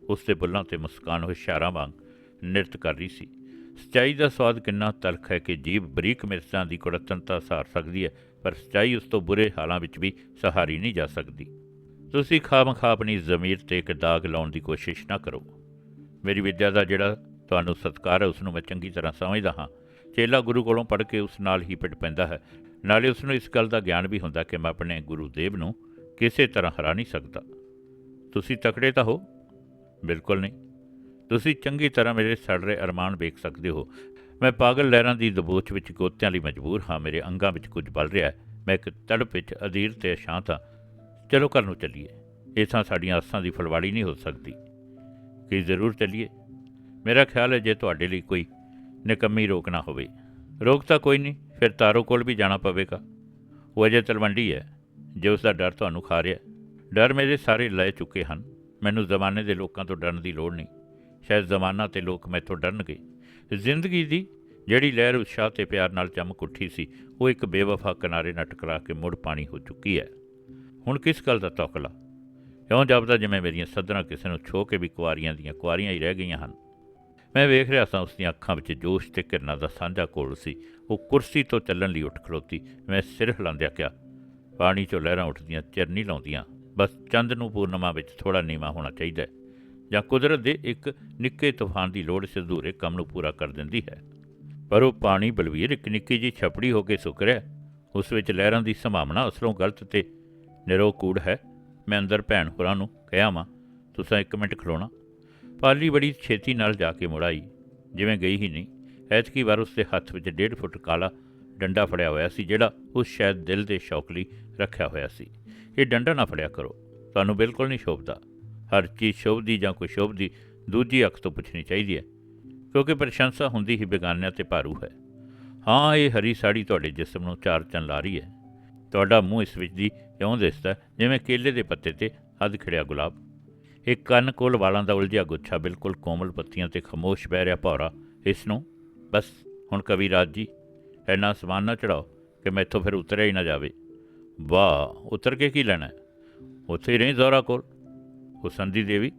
ਉਸ ਦੇ ਬੁੱਲਾਂ ਤੇ ਮੁਸਕਾਨ ਹੋਏ ਇਸ਼ਾਰਾ ਵਾਂਗ ਨਿਰਤ ਕਰ ਰਹੀ ਸੀ। ਸਚਾਈ ਦਾ ਸਵਾਦ ਕਿੰਨਾ ਤਲਖ ਹੈ ਕਿ ਜੀਭ ਬਰੀਕ ਮਿਰਚਾਂ ਦੀ ਕੁੜਤਨਤਾ ਸਹਾਰ ਸਕਦੀ ਹੈ, ਪਰ ਸਚਾਈ ਉਸ ਤੋਂ ਬੁਰੇ ਹਾਲਾਂ ਵਿੱਚ ਵੀ ਸਹਾਰੀ ਨਹੀਂ ਜਾ ਸਕਦੀ। ਤੁਸੀਂ ਖਾਮਖਾ ਆਪਣੀ ਜ਼ਮੀਰ ਤੇ ਇੱਕ ਦਾਗ ਲਾਉਣ ਦੀ ਕੋਸ਼ਿਸ਼ ਨਾ ਕਰੋ। ਮੇਰੀ ਵਿੱਦਿਆ ਦਾ ਜਿਹੜਾ ਤੁਹਾਨੂੰ ਸਤਿਕਾਰ ਹੈ ਉਸ ਨੂੰ ਮੈਂ ਚੰਗੀ ਤਰ੍ਹਾਂ ਸਮਝਦਾ ਹਾਂ। ਚੇਲਾ ਗੁਰੂ ਕੋਲੋਂ ਪੜ੍ਹ ਕੇ ਉਸ ਨਾਲ ਹੀ ਪਿੱਟ ਪੈਂਦਾ ਹੈ। ਨਾਲੇ ਉਸ ਨੂੰ ਇਸ ਗੱਲ ਦਾ ਗਿਆਨ ਵੀ ਹੁੰਦਾ ਕਿ ਮੈਂ ਆਪਣੇ ਗੁਰੂ ਦੇਵ ਨੂੰ ਕਿਸੇ ਤਰ੍ਹਾਂ ਹਰਾ ਨਹੀਂ ਸਕਦਾ। ਤੁਸੀਂ ਤਕੜੇ ਤਾਂ ਹੋ? ਬਿਲਕੁਲ ਨਹੀਂ। ਤੁਸੀਂ ਚੰਗੀ ਤਰ੍ਹਾਂ ਮੇਰੇ ਸੜ ਰਹੇ ਅਰਮਾਨ ਵੇਖ ਸਕਦੇ ਹੋ। ਮੈਂ ਪਾਗਲ ਲਹਿਰਾਂ ਦੀ ਦਬੋਚ ਵਿੱਚ ਗੋਤਿਆਂ ਲਈ ਮਜਬੂਰ ਹਾਂ। ਮੇਰੇ ਅੰਗਾਂ ਵਿੱਚ ਕੁਝ ਬਲ ਰਿਹਾ ਹੈ। ਮੈਂ ਇੱਕ ਤੜਪ ਵਿੱਚ ਅਧੀਰ ਤੇ ਸ਼ਾਂਤ ਹਾਂ। ਚਲੋ ਘਰ ਨੂੰ ਚੱਲੀਏ। ਇਹ ਤਾਂ ਸਾਡੀਆਂ ਆਸਾਂ ਦੀ ਫਲਵਾੜੀ ਨਹੀਂ ਹੋ ਸਕਦੀ। ਕੀ ਜ਼ਰੂਰ ਚੱਲੀਏ? ਮੇਰਾ ਖਿਆਲ ਹੈ ਜੇ ਤੁਹਾਡੇ ਲਈ ਕੋਈ ਨਿਕੰਮੀ ਰੋਕ ਨਾ ਹੋਵੇ। ਰੋਕ ਤਾਂ ਕੋਈ ਨਹੀਂ, ਫਿਰ ਤਾਰੋ ਕੋਲ ਵੀ ਜਾਣਾ ਪਵੇਗਾ। ਉਹ ਅਜੇ ਤਲਵੰਡੀ ਹੈ, ਜੇ ਉਸ ਦਾ ਡਰ ਤੁਹਾਨੂੰ ਖਾ ਰਿਹਾ ਡਰ ਮੇਰੇ ਸਾਰੇ ਲੈ ਚੁੱਕੇ ਹਨ। ਮੈਨੂੰ ਜ਼ਮਾਨੇ ਦੇ ਲੋਕਾਂ ਤੋਂ ਡਰਨ ਦੀ ਲੋੜ ਨਹੀਂ। ਸ਼ਾਇਦ ਜ਼ਮਾਨਾ ਤੇ ਲੋਕ ਮੈਥੋਂ ਡਰਨਗੇ। ਜ਼ਿੰਦਗੀ ਦੀ ਜਿਹੜੀ ਲਹਿਰ ਉਤਸ਼ਾਹ ਤੇ ਪਿਆਰ ਨਾਲ ਚਮਕ ਉੱਠੀ ਸੀ, ਉਹ ਇੱਕ ਬੇਵਫਾ ਕਿਨਾਰੇ ਨਾਲ ਟਕਰਾ ਕੇ ਮੁੜ ਪਾਣੀ ਹੋ ਚੁੱਕੀ ਹੈ। ਹੁਣ ਕਿਸ ਗੱਲ ਦਾ ਤੌਕਲਾ? ਕਿਉਂ ਜਾਪਦਾ ਜਿਵੇਂ ਮੇਰੀਆਂ ਸੱਧਰਾਂ ਕਿਸੇ ਨੂੰ ਛੋ ਕੇ ਵੀ ਕੁਆਰੀਆਂ ਦੀਆਂ ਕੁਆਰੀਆਂ ਹੀ ਰਹਿ ਗਈਆਂ ਹਨ। ਮੈਂ ਵੇਖ ਰਿਹਾ ਸਾਂ ਉਸ ਦੀਆਂ ਅੱਖਾਂ ਵਿੱਚ ਜੋਸ਼ ਤੇ ਕਿਰਨਾਂ ਦਾ ਸਾਂਝਾ ਕੋਲ ਸੀ। ਉਹ ਕੁਰਸੀ ਤੋਂ ਚੱਲਣ ਲਈ ਉੱਠ ਖਲੋਤੀ ਮੈਂ ਸਿਰ ਹਿਲਾਉਂਦਿਆਂ ਕਿਹਾ, ਪਾਣੀ 'ਚੋਂ ਲਹਿਰਾਂ ਉੱਠਦੀਆਂ, ਚਿਰ ਨਹੀਂ ਲਾਉਂਦੀਆਂ। ਬਸ ਚੰਦ ਨੂੰ ਪੂਰਨਮਾ ਵਿੱਚ ਥੋੜਾ ਨੀਵਾ ਹੋਣਾ ਚਾਹੀਦਾ ਹੈ। ਜਾਂ ਕੁਦਰਤ ਦੇ ਇੱਕ ਨਿੱਕੇ ਤੂਫਾਨ ਦੀ ਲੋੜ ਇਸ ਕੰਮ ਨੂੰ ਪੂਰਾ ਕਰ ਦਿੰਦੀ ਹੈ। ਪਰ ਉਹ ਪਾਣੀ ਬਲਵੀਰ ਇੱਕ ਨਿੱਕੀ ਜੀ ਛਪੜੀ ਹੋ ਕੇ ਸੁੱਕ ਰਿਹਾ ਉਸ ਵਿੱਚ ਲਹਿਰਾਂ ਦੀ ਸੰਭਾਵਨਾ ਅਸਲੋਂ ਗਲਤ ਤੇ ਨਿਰੋ ਕੂੜ ਹੈ। ਮੈਂ ਅੰਦਰ ਭੈਣ ਹੋਰਾਂ ਨੂੰ ਕਿਹਾ ਵਾਂ ਤੁਸੀਂ ਇੱਕ ਮਿੰਟ ਖਲੋਣਾ ਪਾਲੀ ਬੜੀ ਛੇਤੀ ਨਾਲ ਜਾ ਕੇ ਮੁੜਾਈ ਜਿਵੇਂ ਗਈ ਹੀ ਨਹੀਂ। ਐਤਕੀ ਵਾਰ ਉਸ ਦੇ ਹੱਥ ਵਿੱਚ ਡੇਢ ਫੁੱਟ ਕਾਲਾ ਡੰਡਾ ਫੜਿਆ ਹੋਇਆ ਸੀ, ਜਿਹੜਾ ਉਸ ਸ਼ਾਇਦ ਦਿਲ ਦੇ ਸ਼ੌਕ ਲਈ ਰੱਖਿਆ ਹੋਇਆ ਸੀ। ਇਹ ਡੰਡਾ ਨਾ ਫੜਿਆ ਕਰੋ। ਤੁਹਾਨੂੰ ਬਿਲਕੁਲ ਨਹੀਂ ਸ਼ੋਭਦਾ। ਹਰ ਚੀਜ਼ ਸ਼ੋਭਦੀ ਜਾਂ ਕੋਈ ਸ਼ੋਭਦੀ, ਦੂਜੀ ਅੱਖ ਤੋਂ ਪੁੱਛਣੀ ਚਾਹੀਦੀ ਹੈ। ਕਿਉਂਕਿ ਪ੍ਰਸ਼ੰਸਾ ਹੁੰਦੀ ਹੀ ਬੇਗਾਨਿਆਂ ਤੇ ਭਾਰੂ ਹੈ। ਹਾਂ, ਇਹ ਹਰੀ ਸਾੜੀ ਤੁਹਾਡੇ ਜਿਸਮ ਨੂੰ ਚਾਰ ਚੰਨ ਲਾ ਰਹੀ ਹੈ। ਤੁਹਾਡਾ ਮੂੰਹ ਇਸ ਵਿੱਚ ਦੀ ਇਉਂ ਦਿਸਦਾ ਹੈ, ਜਿਵੇਂ ਕੇਲੇ ਦੇ ਪੱਤੇ ਤੇ ਹੱਦ ਖਿੜਿਆ ਗੁਲਾਬ। ਇੱਕ ਕੰਨ ਕੋਲ ਵਾਲਾਂ ਦਾ ਉਲਝਿਆ ਗੁੱਛਾ ਬਿਲਕੁਲ ਕੋਮਲ ਪੱਤੀਆਂ ਤੇ ਖਮੋਸ਼ ਬਹਿ ਰਿਹਾ ਭੌਰਾ। ਇਸ ਨੂੰ ਬਸ, ਹੁਣ ਕਵੀ ਰਾਜ ਜੀ, ਇੰਨਾ ਸਮਾਨ ਨਾ ਚੜਾਓ ਕਿ ਮੈਥੋਂ ਫਿਰ ਉਤਰਿਆ ਹੀ ਨਾ ਜਾਵੇ। ਵਾਹ, ਉਤਰ ਕੇ ਕੀ ਲੈਣਾ? ਉੱਥੇ ਹੀ ਰਹੀ ਜ਼ੋਰਾ ਕੋਲ। ਹੁਸਨਦੀ ਦੇਵੀ,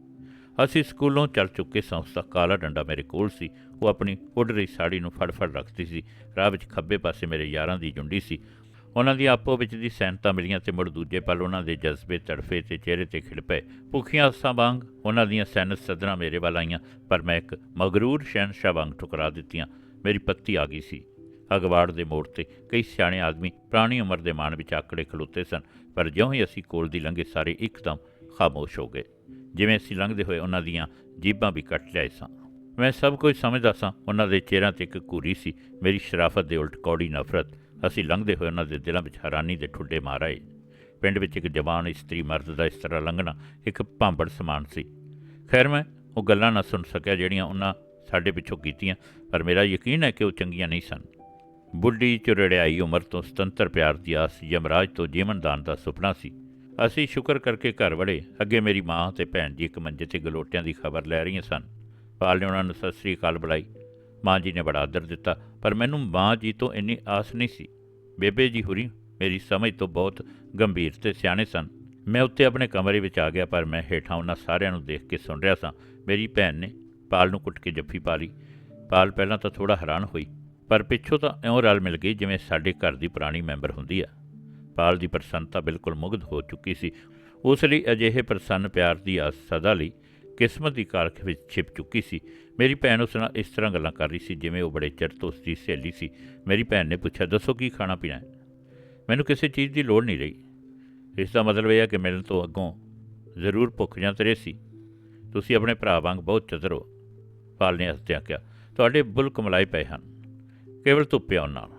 ਅਸੀਂ ਸਕੂਲੋਂ ਚੱਲ ਚੁੱਕੇ ਸੰਸਥਾ ਕਾਲਾ ਡੰਡਾ ਮੇਰੇ ਕੋਲ ਸੀ। ਉਹ ਆਪਣੀ ਉੱਡ ਰਹੀ ਸਾੜੀ ਨੂੰ ਫੜ ਫੜ ਰੱਖਦੀ ਸੀ। ਰਾਹ ਵਿੱਚ ਖੱਬੇ ਪਾਸੇ ਮੇਰੇ ਯਾਰਾਂ ਦੀ ਜੁੰਡੀ ਸੀ। ਉਹਨਾਂ ਦੀ ਆਪੋ ਵਿੱਚ ਦੀ ਸੈਨਤਾ ਮਿਲੀਆਂ ਤੇ ਮੁੜ ਦੂਜੇ ਪਲ ਉਹਨਾਂ ਦੇ ਜਜ਼ਬੇ, ਤੜਫੇ ਤੇ ਚਿਹਰੇ ਤੇ ਖਿੜ ਪਏ। ਭੁੱਖੀਆਂ ਅਸਾਂ ਵਾਂਗ ਉਹਨਾਂ ਦੀਆਂ ਸੈਨਤ ਸਦਰਾਂ ਮੇਰੇ ਵੱਲ ਆਈਆਂ, ਪਰ ਮੈਂ ਇੱਕ ਮਗਰੂਰ ਸ਼ਹਿਨਸ਼ਾਹ ਵਾਂਗ ਠੁਕਰਾ ਦਿੱਤੀਆਂ। ਮੇਰੀ ਪੱਤੀ ਆ ਗਈ ਸੀ। ਅਗਵਾੜ ਦੇ ਮੋੜ ਤੇ ਕਈ ਸਿਆਣੇ ਆਦਮੀ ਪੁਰਾਣੀ ਉਮਰ ਦੇ ਮਾਣ ਵਿੱਚ ਆਕੜੇ ਖਲੋਤੇ ਸਨ, ਪਰ ਜਿਉਂ ਹੀ ਅਸੀਂ ਕੋਲ ਦੀ ਲੰਘੇ ਸਾਰੇ ਇੱਕਦਮ ਖਾਮੋਸ਼ ਹੋ ਗਏ। ਜਿਵੇਂ ਅਸੀਂ ਲੰਘਦੇ ਹੋਏ ਉਹਨਾਂ ਦੀਆਂ ਜੀਬਾਂ ਵੀ ਕੱਟ ਲਿਆਏ ਸਾਂ। ਮੈਂ ਸਭ ਕੁਝ ਸਮਝਦਾ ਸਾਂ, ਉਹਨਾਂ ਦੇ ਚਿਹਰਿਆਂ ਤੇ ਇੱਕ ਘੂਰੀ ਸੀ। ਮੇਰੀ ਸ਼ਰਾਫਤ ਦੇ ਉਲਟ ਕੌੜੀ ਨਫ਼ਰਤ ਅਸੀਂ ਲੰਘਦੇ ਹੋਏ ਉਹਨਾਂ ਦੇ ਦਿਲਾਂ ਵਿੱਚ ਹੈਰਾਨੀ ਦੇ ਠੁੱਡੇ ਮਾਰ ਆਏ। ਪਿੰਡ ਵਿੱਚ ਇੱਕ ਜਵਾਨ ਇਸਤਰੀ ਮਰਦ ਦਾ ਇਸ ਤਰ੍ਹਾਂ ਲੰਘਣਾ ਇੱਕ ਭਾਂਬੜ ਸਮਾਨ ਸੀ। ਖੈਰ ਮੈਂ ਉਹ ਗੱਲਾਂ ਨਾ ਸੁਣ ਸਕਿਆ ਜਿਹੜੀਆਂ ਉਹਨਾਂ ਸਾਡੇ ਪਿੱਛੋਂ ਕੀਤੀਆਂ, ਪਰ ਮੇਰਾ ਯਕੀਨ ਹੈ ਕਿ ਉਹ ਚੰਗੀਆਂ ਨਹੀਂ ਸਨ। ਬੁੱਢੀ ਚੁਰੜਿਆਈ ਉਮਰ ਤੋਂ ਸੁਤੰਤਰ ਪਿਆਰ ਦੀ ਆਸ ਯਮਰਾਜ ਤੋਂ ਜੀਵਨ ਦਾਨ ਦਾ ਸੁਪਨਾ ਸੀ। ਅਸੀਂ ਸ਼ੁਕਰ ਕਰਕੇ ਘਰ ਵੜੇ, ਅੱਗੇ ਮੇਰੀ ਮਾਂ ਤੇ ਭੈਣ ਜੀ ਇੱਕ ਮੰਜੇ ਤੇ ਗਲੋਟਿਆਂ ਦੀ ਖਬਰ ਲੈ ਰਹੀਆਂ ਸਨ। ਪਾਲ ਨੇ ਉਹਨਾਂ ਨੂੰ, ਸਤਿ ਸ੍ਰੀ ਅਕਾਲ ਬੁਲਾਈ। ਮਾਂ ਜੀ ਨੇ ਬੜਾ ਆਦਰ ਦਿੱਤਾ, ਪਰ ਮੈਨੂੰ ਮਾਂ ਜੀ ਤੋਂ ਇੰਨੀ ਆਸ ਨਹੀਂ ਸੀ। ਬੇਬੇ ਜੀ ਹੁਰੀ, ਮੇਰੀ ਸਮਝ ਤੋਂ ਬਹੁਤ ਗੰਭੀਰ ਤੇ ਸਿਆਣੇ ਸਨ। ਮੈਂ ਉੱਤੇ ਆਪਣੇ ਕਮਰੇ ਵਿੱਚ ਆ ਗਿਆ, ਪਰ ਮੈਂ ਹੇਠਾਂ ਉਹਨਾਂ ਸਾਰਿਆਂ ਨੂੰ ਦੇਖ ਕੇ ਸੁਣ ਰਿਹਾ ਸਾਂ। ਮੇਰੀ ਭੈਣ ਨੇ ਪਾਲ ਨੂੰ ਕੁੱਟ ਕੇ ਜੱਫੀ ਪਾ ਲਈ। ਪਾਲ ਪਹਿਲਾਂ ਤਾਂ ਥੋੜਾ ਹੈਰਾਨ ਹੋਈ, ਪਰ ਪਿੱਛੋਂ ਤਾਂ ਇਉਂ ਰਲ ਮਿਲ ਗਈ ਜਿਵੇਂ ਸਾਡੇ ਘਰ ਦੀ ਪੁਰਾਣੀ ਮੈਂਬਰ ਹੁੰਦੀ ਆ। ਪਾਲ ਦੀ ਪ੍ਰਸੰਨਤਾ ਬਿਲਕੁਲ ਮੁਗਧ ਹੋ ਚੁੱਕੀ ਸੀ। ਉਸ ਲਈ ਅਜਿਹੇ ਪ੍ਰਸੰਨ ਪਿਆਰ ਦੀ ਆਸ ਸਦਾ ਲਈ ਕਿਸਮਤ ਦੀ ਕਾਰਖ ਵਿੱਚ ਛਿਪ ਚੁੱਕੀ ਸੀ। ਮੇਰੀ ਭੈਣ ਉਸ ਨਾਲ ਇਸ ਤਰ੍ਹਾਂ ਗੱਲਾਂ ਕਰ ਰਹੀ ਸੀ, ਜਿਵੇਂ ਉਹ ਬੜੇ ਚਿਰ ਤੋਂ ਉਸ ਦੀ ਸਹੇਲੀ ਸੀ। ਮੇਰੀ ਭੈਣ ਨੇ ਪੁੱਛਿਆ, ਦੱਸੋ ਕੀ ਖਾਣਾ ਪੀਣਾ ਹੈ? ਮੈਨੂੰ ਕਿਸੇ ਚੀਜ਼ ਦੀ ਲੋੜ ਨਹੀਂ ਰਹੀ। ਇਸ ਦਾ ਮਤਲਬ ਇਹ ਹੈ ਕਿ ਮਿਲਣ ਤੋਂ ਅੱਗੋਂ ਜ਼ਰੂਰ ਭੁੱਖ ਜਾਂ ਤਰੇ ਸੀ ਤੁਸੀਂ ਆਪਣੇ ਭਰਾ ਵਾਂਗ ਬਹੁਤ ਚਤਰ ਹੋ। ਪਾਲ ਨੇ ਹੱਸਦਿਆਂ ਕਿਹਾ, ਤੁਹਾਡੇ ਬੁੱਲ ਕਮਲਾਈ ਪਏ ਹਨ। ਕੇਵਲ ਧੁੱਪੇ ਆਉਣ ਨਾਲ।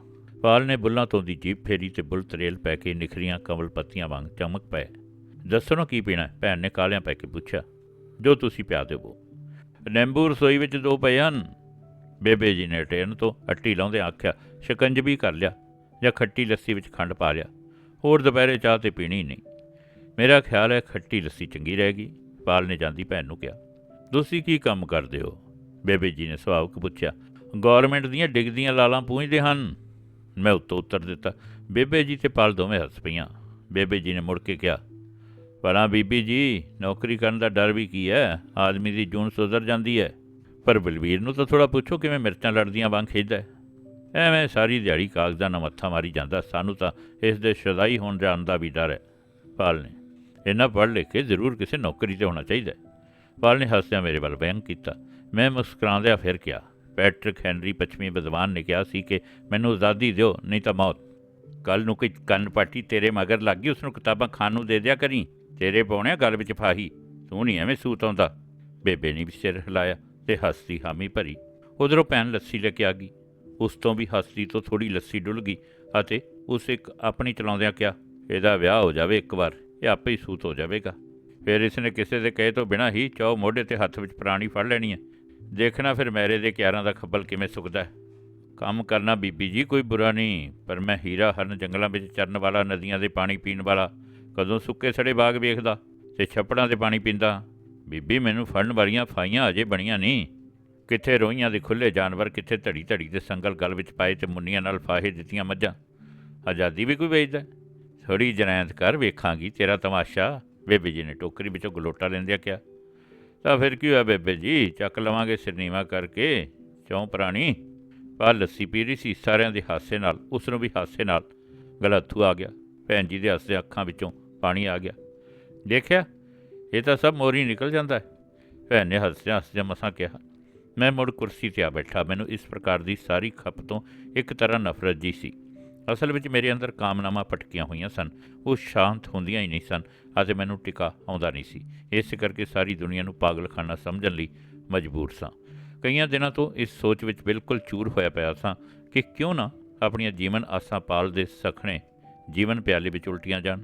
ਪਾਲ ਨੇ ਬੁੱਲਾਂ ਤੋਂ ਦੀ ਜੀਭ ਫੇਰੀ ਤੇ ਬੁੱਲ ਤਰੇਲ ਪੈ ਕੇ ਨਿਖਰੀਆਂ ਕਮਲ ਪੱਤੀਆਂ ਵਾਂਗ ਚਮਕ ਪਏ। ਦੱਸੋ ਨਾ ਕੀ ਪੀਣਾ ਭੈਣ ਨੇ ਕਾਲਿਆਂ ਪੈ ਕੇ ਪੁੱਛਿਆ, ਜੋ ਤੁਸੀਂ ਪਿਆ ਦੇਵੋ ਨਿੰਬੂ ਰਸੋਈ ਵਿੱਚ ਦੋ ਪਏ ਹਨ। ਬੇਬੇ ਜੀ ਨੇ ਟੇਨ ਤੋਂ ਅੱਟੀ ਲਾਉਂਦੇ ਆਖਿਆ, ਸ਼ਿਕੰਜ ਵੀ ਕਰ ਲਿਆ ਜਾਂ ਖੱਟੀ ਲੱਸੀ ਵਿੱਚ ਖੰਡ ਪਾ ਲਿਆ। ਹੋਰ ਦੁਪਹਿਰੇ ਚਾਹ ਤੇ ਪੀਣੀ ਨਹੀਂ। ਮੇਰਾ ਖਿਆਲ ਹੈ ਖੱਟੀ ਲੱਸੀ ਚੰਗੀ ਰਹੇਗੀ ਪਾਲ ਨੇ ਜਾਂਦੀ ਭੈਣ ਨੂੰ ਕਿਹਾ, ਤੁਸੀਂ ਕੀ ਕੰਮ ਕਰਦੇ ਹੋ? ਬੇਬੇ ਜੀ ਨੇ ਸੁਭਾਵਕ ਪੁੱਛਿਆ ਗਵਰਨਮੈਂਟ ਦੀਆਂ ਡਿਗਦੀਆਂ ਲਾਲਾਂ ਪੂੰਝਦੇ ਹਨ? ਮੈਂ ਉੱਤੋਂ ਉੱਤਰ ਦਿੱਤਾ, ਬੇਬੇ ਜੀ ਤੇ ਪਾਲ ਦੋਵੇਂ ਹੱਸ ਪਈਆਂ। ਬੇਬੇ ਜੀ ਨੇ ਮੁੜ ਕੇ ਕਿਹਾ ਭਲਾ ਬੀਬੀ ਜੀ, ਨੌਕਰੀ ਕਰਨ ਦਾ ਡਰ ਵੀ ਕੀ ਹੈ? ਆਦਮੀ ਦੀ ਜੂਨ ਸੁਧਰ ਜਾਂਦੀ ਹੈ। ਪਰ ਬਲਵੀਰ ਨੂੰ ਤਾਂ ਥੋੜਾ ਪੁੱਛੋ ਕਿਵੇਂ ਮਿਰਚਾਂ ਲੜਦੀਆਂ ਵਾਂਗ ਖਿੱਚਦਾ ਐਵੇਂ ਸਾਰੀ ਦਿਹਾੜੀ ਕਾਗਜ਼ਾਂ ਨਾਲ ਮੱਥਾ ਮਾਰੀ ਜਾਂਦਾ, ਸਾਨੂੰ ਤਾਂ ਇਸ ਦੇ ਸ਼ਦਾਈ ਹੋਣ ਜਾਣ ਦਾ ਵੀ ਡਰ ਹੈ। ਪਾਲ ਨੇ, ਇੰਨਾ ਪੜ੍ਹ ਲਿਖ ਕੇ ਜ਼ਰੂਰ ਕਿਸੇ ਨੌਕਰੀ ਤੇ ਹੋਣਾ ਚਾਹੀਦਾ ਪਾਲ ਨੇ ਹੱਸਦਿਆਂ ਮੇਰੇ ਵੱਲ ਬੈਂਕ ਕੀਤਾ। ਮੈਂ ਮੁਸਕਰਾਉਂਦਿਆਂ ਫਿਰ ਕਿਹਾ, ਪੈਟਰਿਕ ਹੈਨਰੀ ਪੱਛਮੀ ਵਿਦਵਾਨ ਨੇ ਕਿਹਾ ਸੀ ਕਿ ਮੈਨੂੰ ਆਜ਼ਾਦੀ ਦਿਓ, ਨਹੀਂ ਤਾਂ ਮੌਤ। ਕੱਲ ਨੂੰ ਕੋਈ ਕੰਨ ਪਾਟੀ ਤੇਰੇ ਮਗਰ ਲੱਗ ਗਈ ਉਸ ਨੂੰ ਕਿਤਾਬਾਂ ਖਾਣ ਨੂੰ ਦੇ ਦਿਆ ਕਰੀ। ਤੇਰੇ ਪਾਉਣੇ ਗੱਲ ਵਿੱਚ ਫਾਹੀ। ਤੂੰ ਨਹੀਂ ਐਵੇਂ ਸੂਤ ਆਉਂਦਾ। ਬੇਬੇ ਨੇ ਵੀ ਸਿਰ ਹਿਲਾਇਆ ਤੇ ਹੱਸਦੀ ਹਾਮੀ ਭਰੀ। ਉਧਰੋਂ ਭੈਣ ਲੱਸੀ ਲੈ ਕੇ ਆ ਗਈ। ਉਸ ਤੋਂ ਵੀ ਹੱਸਦੀ ਤੋਂ ਥੋੜੀ ਲੱਸੀ ਡੁੱਲ ਗਈ ਅਤੇ ਉਸ ਇੱਕ ਆਪਣੀ ਚਲਾਉਂਦਿਆਂ ਕਿਹਾ, ਇਹਦਾ ਵਿਆਹ ਹੋ ਜਾਵੇ ਇੱਕ ਵਾਰ, ਇਹ ਆਪੇ ਹੀ ਸੂਤ ਹੋ ਜਾਵੇਗਾ। ਫਿਰ ਇਸ ਨੇ ਕਿਸੇ ਦੇ ਕਹੇ ਤੋਂ ਬਿਨਾਂ ਹੀ ਚੌ ਮੋਢੇ ਤੇ ਹੱਥ ਵਿੱਚ ਪ੍ਰਾਣੀ ਫੜ ਲੈਣੀ ਹੈ। ਦੇਖਣਾ ਫਿਰ ਮੈਰੇ ਦੇ ਕਿਆਰਾਂ ਦਾ ਖੱਬਲ ਕਿਵੇਂ ਸੁੱਕਦਾ ਹੈ। ਕੰਮ ਕਰਨਾ ਬੀਬੀ ਜੀ ਕੋਈ ਬੁਰਾ ਨਹੀਂ, ਪਰ ਮੈਂ ਹੀਰਾ ਹਰਨ ਜੰਗਲਾਂ ਵਿੱਚ ਚਰਨ ਵਾਲਾ, ਨਦੀਆਂ ਦੇ ਪਾਣੀ ਪੀਣ ਵਾਲਾ ਕਦੋਂ ਸੁੱਕੇ ਸੜੇ ਬਾਗ ਵੇਖਦਾ ਤੇ ਛੱਪੜਾਂ 'ਤੇ ਪਾਣੀ ਪੀਂਦਾ। ਬੀਬੀ, ਮੈਨੂੰ ਫੜਨ ਵਾਲੀਆਂ ਫਾਈਆਂ ਅਜੇ ਬਣੀਆਂ ਨਹੀਂ। ਕਿੱਥੇ ਰੋਈਆਂ ਦੇ ਖੁੱਲੇ ਜਾਨਵਰ, ਕਿੱਥੇ ਧੜੀ ਧੜੀ ਦੇ ਸੰਗਲ ਗਲ ਵਿੱਚ ਪਾਏ ਤੇ ਮੁੰਨੀਆਂ ਨਾਲ ਫਾਹੇ ਦਿੱਤੀਆਂ ਮੱਝਾਂ। ਆਜ਼ਾਦੀ ਵੀ ਕੋਈ ਵੇਚਦਾ? ਥੋੜੀ ਜਨੈਤ ਕਰ ਵੇਖਾਂਗੀ, ਤੇਰਾ ਤਮਾਸ਼ਾ। ਬੇਬੇ ਜੀ ਨੇ ਟੋਕਰੀ ਵਿੱਚੋਂ ਗਲੋਟਾ ਲੈਂਦਿਆਂ ਕਿਹਾ। ਤਾਂ ਫਿਰ ਕੀ ਹੋਇਆ ਬੇਬੇ ਜੀ? ਚੱਕ ਲਵਾਂਗੇ ਸਿਰਨੀਵਾ ਕਰਕੇ। ਚੌਂ ਪ੍ਰਾਣੀ? ਪਾ ਲੱਸੀ ਪੀ ਰਹੀ ਸੀ ਸਾਰਿਆਂ ਦੇ ਹਾਸੇ ਨਾਲ ਉਸ ਨੂੰ ਵੀ ਹਾਸੇ ਨਾਲ। ਗਲਥੂ ਆ ਗਿਆ। ਭੈਣ ਜੀ ਦੇ ਹੱਸਦੇ ਅੱਖਾਂ ਵਿੱਚੋਂ ਪਾਣੀ ਆ ਗਿਆ। ਦੇਖਿਆ, ਇਹ ਤਾਂ ਸਭ ਮੋਰੀ ਨਿਕਲ ਜਾਂਦਾ ਹੈ। ਭੈਣ ਨੇ ਹੱਸਦਿਆਂ ਹੱਸਦਿਆਂ ਮਸਾਂ ਕਿਹਾ, ਮੈਂ ਮੁੜ ਕੁਰਸੀ ਤੇ ਆ ਬੈਠਾ। ਮੈਨੂੰ ਇਸ ਪ੍ਰਕਾਰ ਦੀ ਸਾਰੀ ਖੱਪ ਤੋਂ ਇੱਕ ਤਰ੍ਹਾਂ ਨਫ਼ਰਤ ਜੀ ਸੀ। ਅਸਲ ਵਿੱਚ ਮੇਰੇ ਅੰਦਰ ਕਾਮਨਾਵਾਂ ਪਟਕੀਆਂ ਹੋਈਆਂ ਸਨ। ਉਹ ਸ਼ਾਂਤ ਹੁੰਦੀਆਂ ਹੀ ਨਹੀਂ ਸਨ ਅਤੇ ਮੈਨੂੰ ਟਿਕਾ ਆਉਂਦਾ ਨਹੀਂ ਸੀ। ਇਸ ਕਰਕੇ ਸਾਰੀ ਦੁਨੀਆ ਨੂੰ ਪਾਗਲਖਾਨਾ ਸਮਝਣ ਲਈ ਮਜਬੂਰ ਸਾਂ। ਕਈਆਂ ਦਿਨਾਂ ਤੋਂ ਇਸ ਸੋਚ ਵਿੱਚ ਬਿਲਕੁਲ ਚੂਰ ਹੋਇਆ ਪਿਆ ਸਾਂ ਕਿ ਕਿਉਂ ਨਾ ਆਪਣੀਆਂ ਜੀਵਨ ਆਸਾਂ ਪਾਲ ਦੇ ਸਖਣੇ ਜੀਵਨ ਪਿਆਲੇ ਵਿੱਚ ਉਲਟੀਆਂ ਜਾਣ।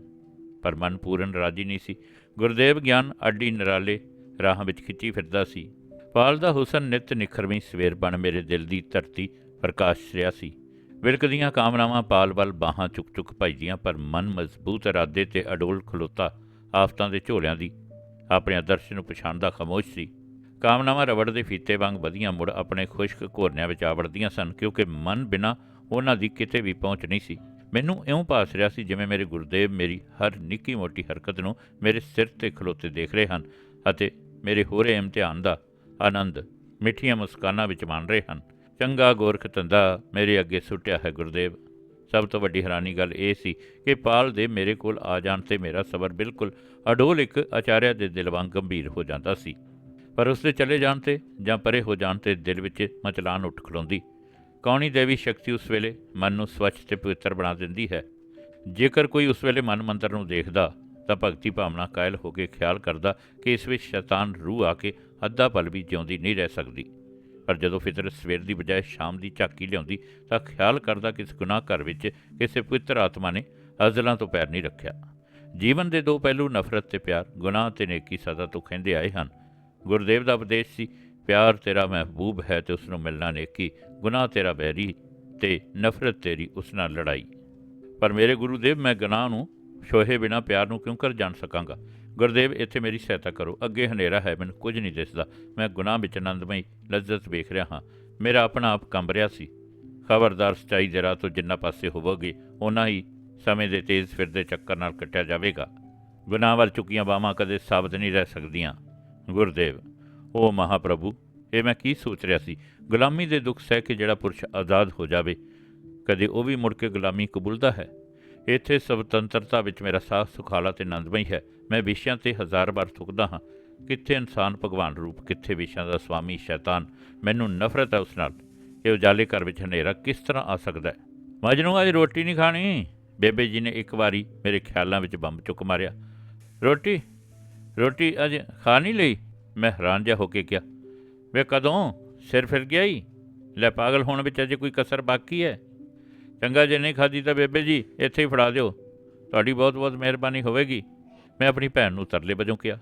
ਪਰ ਮਨ ਪੂਰਨ ਰਾਜੀ ਨਹੀਂ ਸੀ। ਗੁਰਦੇਵ ਗਿਆਨ ਅੱਡੀ ਨਰਾਲੇ ਰਾਹਾਂ ਵਿੱਚ ਖਿੱਚੀ ਫਿਰਦਾ ਸੀ। ਪਾਲ ਦਾ ਹੁਸਨ ਨਿਤ ਨਿਖਰਵੀਂ ਸਵੇਰ ਬਣ ਮੇਰੇ ਦਿਲ ਦੀ ਧਰਤੀ ਪ੍ਰਕਾਸ਼ ਰਿਹਾ ਸੀ। ਵਿਲਕਦੀਆਂ ਕਾਮਨਾਵਾਂ ਪਾਲ ਵੱਲ ਬਾਹਾਂ ਚੁੱਕ ਚੁੱਕ ਭਜਦੀਆਂ, ਪਰ ਮਨ ਮਜ਼ਬੂਤ ਇਰਾਦੇ ਤੇ ਅਡੋਲ ਖਲੋਤਾ ਆਫਤਾਂ ਦੇ ਝੋਲਿਆਂ ਦੀ, ਆਪਣੇ ਆਦਰਸ਼ ਨੂੰ ਪਛਾਣਦਾ ਖਾਮੋਸ਼ ਸੀ। ਕਾਮਨਾਵਾਂ ਰਵੜ ਦੇ ਫੀਤੇ ਵਾਂਗ ਵਧੀਆਂ ਮੁੜ ਆਪਣੇ ਖੁਸ਼ਕ ਘੋਰਨਿਆਂ ਵਿੱਚ ਆਵੜਦੀਆਂ ਸਨ, ਕਿਉਂਕਿ ਮਨ ਬਿਨਾ ਉਹਨਾਂ ਦੀ ਕਿਤੇ ਵੀ ਪਹੁੰਚ ਨਹੀਂ ਸੀ। ਮੈਨੂੰ ਇਉਂ ਭਾਸ ਰਿਹਾ ਸੀ ਜਿਵੇਂ ਮੇਰੇ ਗੁਰਦੇਵ ਮੇਰੀ ਹਰ ਨਿੱਕੀ ਮੋਟੀ ਹਰਕਤ ਨੂੰ ਮੇਰੇ ਸਿਰ ਤੇ ਖਲੋਤੇ ਦੇਖ ਰਹੇ ਹਨ ਅਤੇ ਮੇਰੇ ਹੋ ਰਹੇ ਇਮਤਿਹਾਨ ਦਾ ਆਨੰਦ ਮਿੱਠੀਆਂ ਮੁਸਕਾਨਾਂ ਵਿੱਚ ਮਾਣ ਰਹੇ ਹਨ। ਚੰਗਾ ਗੋਰਖ ਧੰਦਾ ਮੇਰੇ ਅੱਗੇ ਸੁੱਟਿਆ ਹੈ ਗੁਰਦੇਵ। ਸਭ ਤੋਂ ਵੱਡੀ ਹੈਰਾਨੀ ਗੱਲ ਇਹ ਸੀ ਕਿ ਪਾਲ ਦੇ ਮੇਰੇ ਕੋਲ ਆ ਜਾਣ ਤੇ ਮੇਰਾ ਸਬਰ ਬਿਲਕੁਲ ਅਡੋਲ ਇੱਕ ਆਚਾਰਿਆ ਦੇ ਦਿਲ ਵਾਂਗ ਗੰਭੀਰ ਹੋ ਜਾਂਦਾ ਸੀ। ਪਰ ਉਸ ਦੇ ਚਲੇ ਜਾਣ ਤੇ ਜਾਂ ਪਰੇ ਹੋ ਜਾਣ ਤੇ ਦਿਲ ਵਿੱਚ ਮਚਲਾਨ ਉੱਠ ਖਲੋਂਦੀ। ਕੌਣੀ ਦੇਵੀ ਸ਼ਕਤੀ ਉਸ ਵੇਲੇ ਮਨ ਨੂੰ ਸਵੱਛ ਤੇ ਪਵਿੱਤਰ ਬਣਾ ਦਿੰਦੀ ਹੈ। ਜੇਕਰ ਕੋਈ ਉਸ ਵੇਲੇ ਮਨ ਮੰਤਰ ਨੂੰ ਦੇਖਦਾ, ਤਾਂ ਭਗਤੀ ਭਾਵਨਾ ਕਾਇਲ ਹੋ ਕੇ ਖਿਆਲ ਕਰਦਾ ਕਿ ਇਸ ਵਿੱਚ ਸ਼ੈਤਾਨ ਰੂਹ ਆ ਕੇ ਅੱਧਾ ਪਲ ਵੀ ਜਿਉਂਦੀ ਨਹੀਂ ਰਹਿ ਸਕਦੀ। ਪਰ ਜਦੋਂ ਫਿਤਰਤ ਸਵੇਰ ਦੀ ਬਜਾਏ ਸ਼ਾਮ ਦੀ ਝਾਕੀ ਲਿਆਉਂਦੀ, ਤਾਂ ਖਿਆਲ ਕਰਦਾ ਕਿ ਇਸ ਗੁਨਾਹ ਘਰ ਵਿੱਚ ਕਿਸੇ ਪਵਿੱਤਰ ਆਤਮਾ ਨੇ ਅਜ਼ਲਾਂ ਤੋਂ ਪੈਰ ਨਹੀਂ ਰੱਖਿਆ। ਜੀਵਨ ਦੇ ਦੋ ਪਹਿਲੂ ਨਫ਼ਰਤ ਤੇ ਪਿਆਰ, ਗੁਨਾਹ ਤੇ ਨੇਕੀ ਸਦਾ ਤੋਂ ਖਿੰਦੇ ਆਏ ਹਨ। ਗੁਰਦੇਵ ਦਾ ਉਪਦੇਸ਼ ਸੀ ਪਿਆਰ ਤੇਰਾ ਮਹਿਬੂਬ ਹੈ ਤੇ ਉਸ ਨੂੰ ਮਿਲਣਾ ਨੇਕੀ, ਗੁਨਾਹ ਤੇਰਾ ਬੈਰੀ ਤੇ ਨਫ਼ਰਤ ਤੇਰੀ ਉਸ ਨਾਲ ਲੜਾਈ। ਪਰ ਮੇਰੇ ਗੁਰੂ ਦੇਵ ਮੈਂ ਗੁਨਾਹ ਨੂੰ ਛੋਹੇ ਬਿਨਾ ਪਿਆਰ ਨੂੰ ਕਿਉਂ ਕਰ ਜਾਣ ਸਕਾਂਗਾ? ਗੁਰਦੇਵ, ਇੱਥੇ ਮੇਰੀ ਸਹਾਇਤਾ ਕਰੋ। ਅੱਗੇ ਹਨੇਰਾ ਹੈ, ਮੈਨੂੰ ਕੁਝ ਨਹੀਂ ਦਿਸਦਾ। ਮੈਂ ਗੁਨਾਹ ਵਿੱਚ ਆਨੰਦਮਈ ਲਜ਼ਤ ਵੇਖ ਰਿਹਾ ਹਾਂ। ਮੇਰਾ ਆਪਣਾ ਆਪ ਕੰਬ ਰਿਹਾ ਸੀ। ਖਬਰਦਾਰ ਸਚਾਈ ਦੇ ਰਾਹ ਤੋਂ ਜਿੰਨਾ ਪਾਸੇ ਹੋਵੋਗੇ ਉਹਨਾਂ ਹੀ ਸਮੇਂ ਦੇ ਤੇਜ਼ ਫਿਰਦੇ ਚੱਕਰ ਨਾਲ ਕੱਟਿਆ ਜਾਵੇਗਾ। ਗੁਨਾਹ ਵੱਲ ਚੁੱਕੀਆਂ ਬਾਹਾਂ ਕਦੇ ਸਾਬਤ ਨਹੀਂ ਰਹਿ ਸਕਦੀਆਂ। ਗੁਰਦੇਵ ਉਹ ਮਹਾਪ੍ਰਭੂ, ਇਹ ਮੈਂ ਕੀ ਸੋਚ ਰਿਹਾ ਸੀ? ਗੁਲਾਮੀ ਦੇ ਦੁੱਖ ਸਹਿ ਕੇ ਜਿਹੜਾ ਪੁਰਸ਼ ਆਜ਼ਾਦ ਹੋ ਜਾਵੇ, ਕਦੇ ਉਹ ਵੀ ਮੁੜ ਕੇ ਗੁਲਾਮੀ ਕਬੂਲਦਾ ਹੈ? ਇੱਥੇ ਸੁਤੰਤਰਤਾ ਵਿੱਚ ਮੇਰਾ ਸਾਹ ਸੁਖਾਲਾ ਤੇ ਆਨੰਦਮਈ ਹੈ। ਮੈਂ ਵਿਸ਼ਿਆਂ ਤੇ ਹਜ਼ਾਰ ਵਾਰ ਥੁੱਕਦਾ ਹਾਂ। ਕਿੱਥੇ ਇਨਸਾਨ ਭਗਵਾਨ ਰੂਪ, ਕਿੱਥੇ ਵਿਸ਼ਿਆਂ ਦਾ ਸਵਾਮੀ ਸ਼ੈਤਾਨ? ਮੈਨੂੰ ਨਫ਼ਰਤ ਹੈ ਉਸ ਨਾਲ। ਇਹ ਉਜਾਲੇ ਘਰ ਵਿੱਚ ਹਨੇਰਾ ਕਿਸ ਤਰ੍ਹਾਂ ਆ ਸਕਦਾ ਹੈ? ਮਜਨੂ, ਅੱਜ ਰੋਟੀ ਨਹੀਂ ਖਾਣੀ? ਬੇਬੇ ਜੀ ਨੇ ਇੱਕ ਵਾਰੀ ਮੇਰੇ ਖਿਆਲਾਂ ਵਿੱਚ ਬੰਬ ਚੁੱਕ ਮਾਰਿਆ। ਰੋਟੀ? ਰੋਟੀ ਅੱਜ ਖਾ ਨਹੀਂ ਲਈ? ਮੈਂ ਹੈਰਾਨ ਜਿਹਾ ਹੋ ਕੇ ਕਿਹਾ ਵੇ ਕਦੋਂ? ਸਿਰ ਫਿਰ ਗਿਆ ਹੀ ਲੈ ਪਾਗਲ ਹੋਣ ਵਿੱਚ ਅਜੇ ਕੋਈ ਕਸਰ ਬਾਕੀ ਹੈ ਚੰਗਾ ਜੇ ਨਹੀਂ ਖਾਦੀ ਤਾਂ ਬੇਬੇ ਜੀ, ਇੱਥੇ ਹੀ ਫੜਾ ਦਿਓ। ਤੁਹਾਡੀ ਬਹੁਤ ਬਹੁਤ ਮਿਹਰਬਾਨੀ ਹੋਵੇਗੀ। ਮੈਂ ਆਪਣੀ ਭੈਣ ਨੂੰ ਤਰਲੇ ਵਜੋਂ ਕਿਹਾ।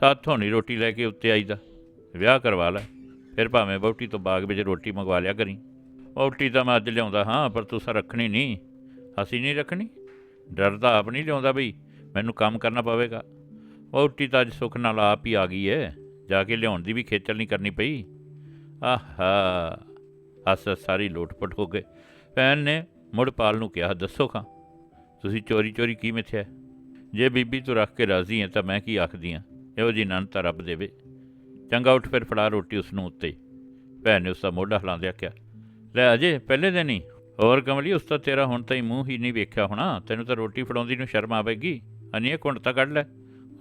ਸਾਥ ਹੋਣੀ ਰੋਟੀ ਲੈ ਕੇ ਉੱਤੇ ਆਈਦਾ। ਵਿਆਹ ਕਰਵਾ ਲੈ। ਫਿਰ ਭਾਵੇਂ ਵਹੁਟੀ ਤੋਂ ਬਾਗ ਵਿੱਚ ਰੋਟੀ ਮੰਗਵਾ ਲਿਆ ਕਰੀ। ਵਹੁਟੀ ਤਾਂ ਮੈਂ ਅੱਜ ਲਿਆਉਂਦਾ ਹਾਂ, ਪਰ ਤੁਸੀਂ ਰੱਖਣੀ ਨਹੀਂ। ਅਸੀਂ ਨਹੀਂ ਰੱਖਣੀ? ਡਰਦਾ ਆਪ ਨਹੀਂ ਲਿਆਉਂਦਾ ਬਈ। ਮੈਨੂੰ ਕੰਮ ਕਰਨਾ ਪਵੇਗਾ। ਵਹੁਟੀ ਤਾਂ ਅੱਜ ਸੁੱਖ ਨਾਲ ਆਪ ਹੀ ਆ ਗਈ ਹੈ ਜਾ ਕੇ ਲਿਆਉਣ ਦੀ ਵੀ ਖੇਚਲ ਨਹੀਂ ਕਰਨੀ ਪਈ। ਆਹਾ ਹੱਸ ਸਾਰੀ ਲੋਟਪਟ ਹੋ ਗਏ। ਭੈਣ ਨੇ ਮੁੜ ਪਾਲ ਨੂੰ ਕਿਹਾ, ਦੱਸੋ ਖਾਂ ਤੁਸੀਂ ਚੋਰੀ ਚੋਰੀ ਕੀ ਮਿਥਿਆ? ਜੇ ਬੀਬੀ ਤੂੰ ਰੱਖ ਕੇ ਰਾਜ਼ੀ ਹੈ ਤਾਂ ਮੈਂ ਕੀ ਆਖਦੀ ਹਾਂ ਇਹੋ ਜੀ ਨੰਨ ਤਾਂ ਰੱਬ ਦੇਵੇ। ਚੰਗਾ ਉੱਠ ਫਿਰ ਫੜਾ ਰੋਟੀ ਉਸ ਨੂੰ ਉੱਤੇ। ਭੈਣ ਨੇ ਉਸ ਦਾ ਮੋਢਾ ਹਿਲਾਉਂਦਿਆਂ ਕਿਹਾ, ਲੈ ਅਜੇ, ਪਹਿਲੇ ਦਿਨ ਹੀ। ਹੋਰ ਕਮਲੀ, ਉਸ ਤਾਂ ਤੇਰਾ ਹੁਣ ਤਾਂ ਹੀ ਮੂੰਹ ਹੀ ਨਹੀਂ ਵੇਖਿਆ ਹੋਣਾ। ਤੈਨੂੰ ਤਾਂ ਰੋਟੀ ਫੜਾਉਂਦੀ ਨੂੰ ਸ਼ਰਮ ਆਵੇਗੀ। ਅਨੀਏ ਕੁੰਡ ਤਾਂ ਕੱਢ ਲੈ।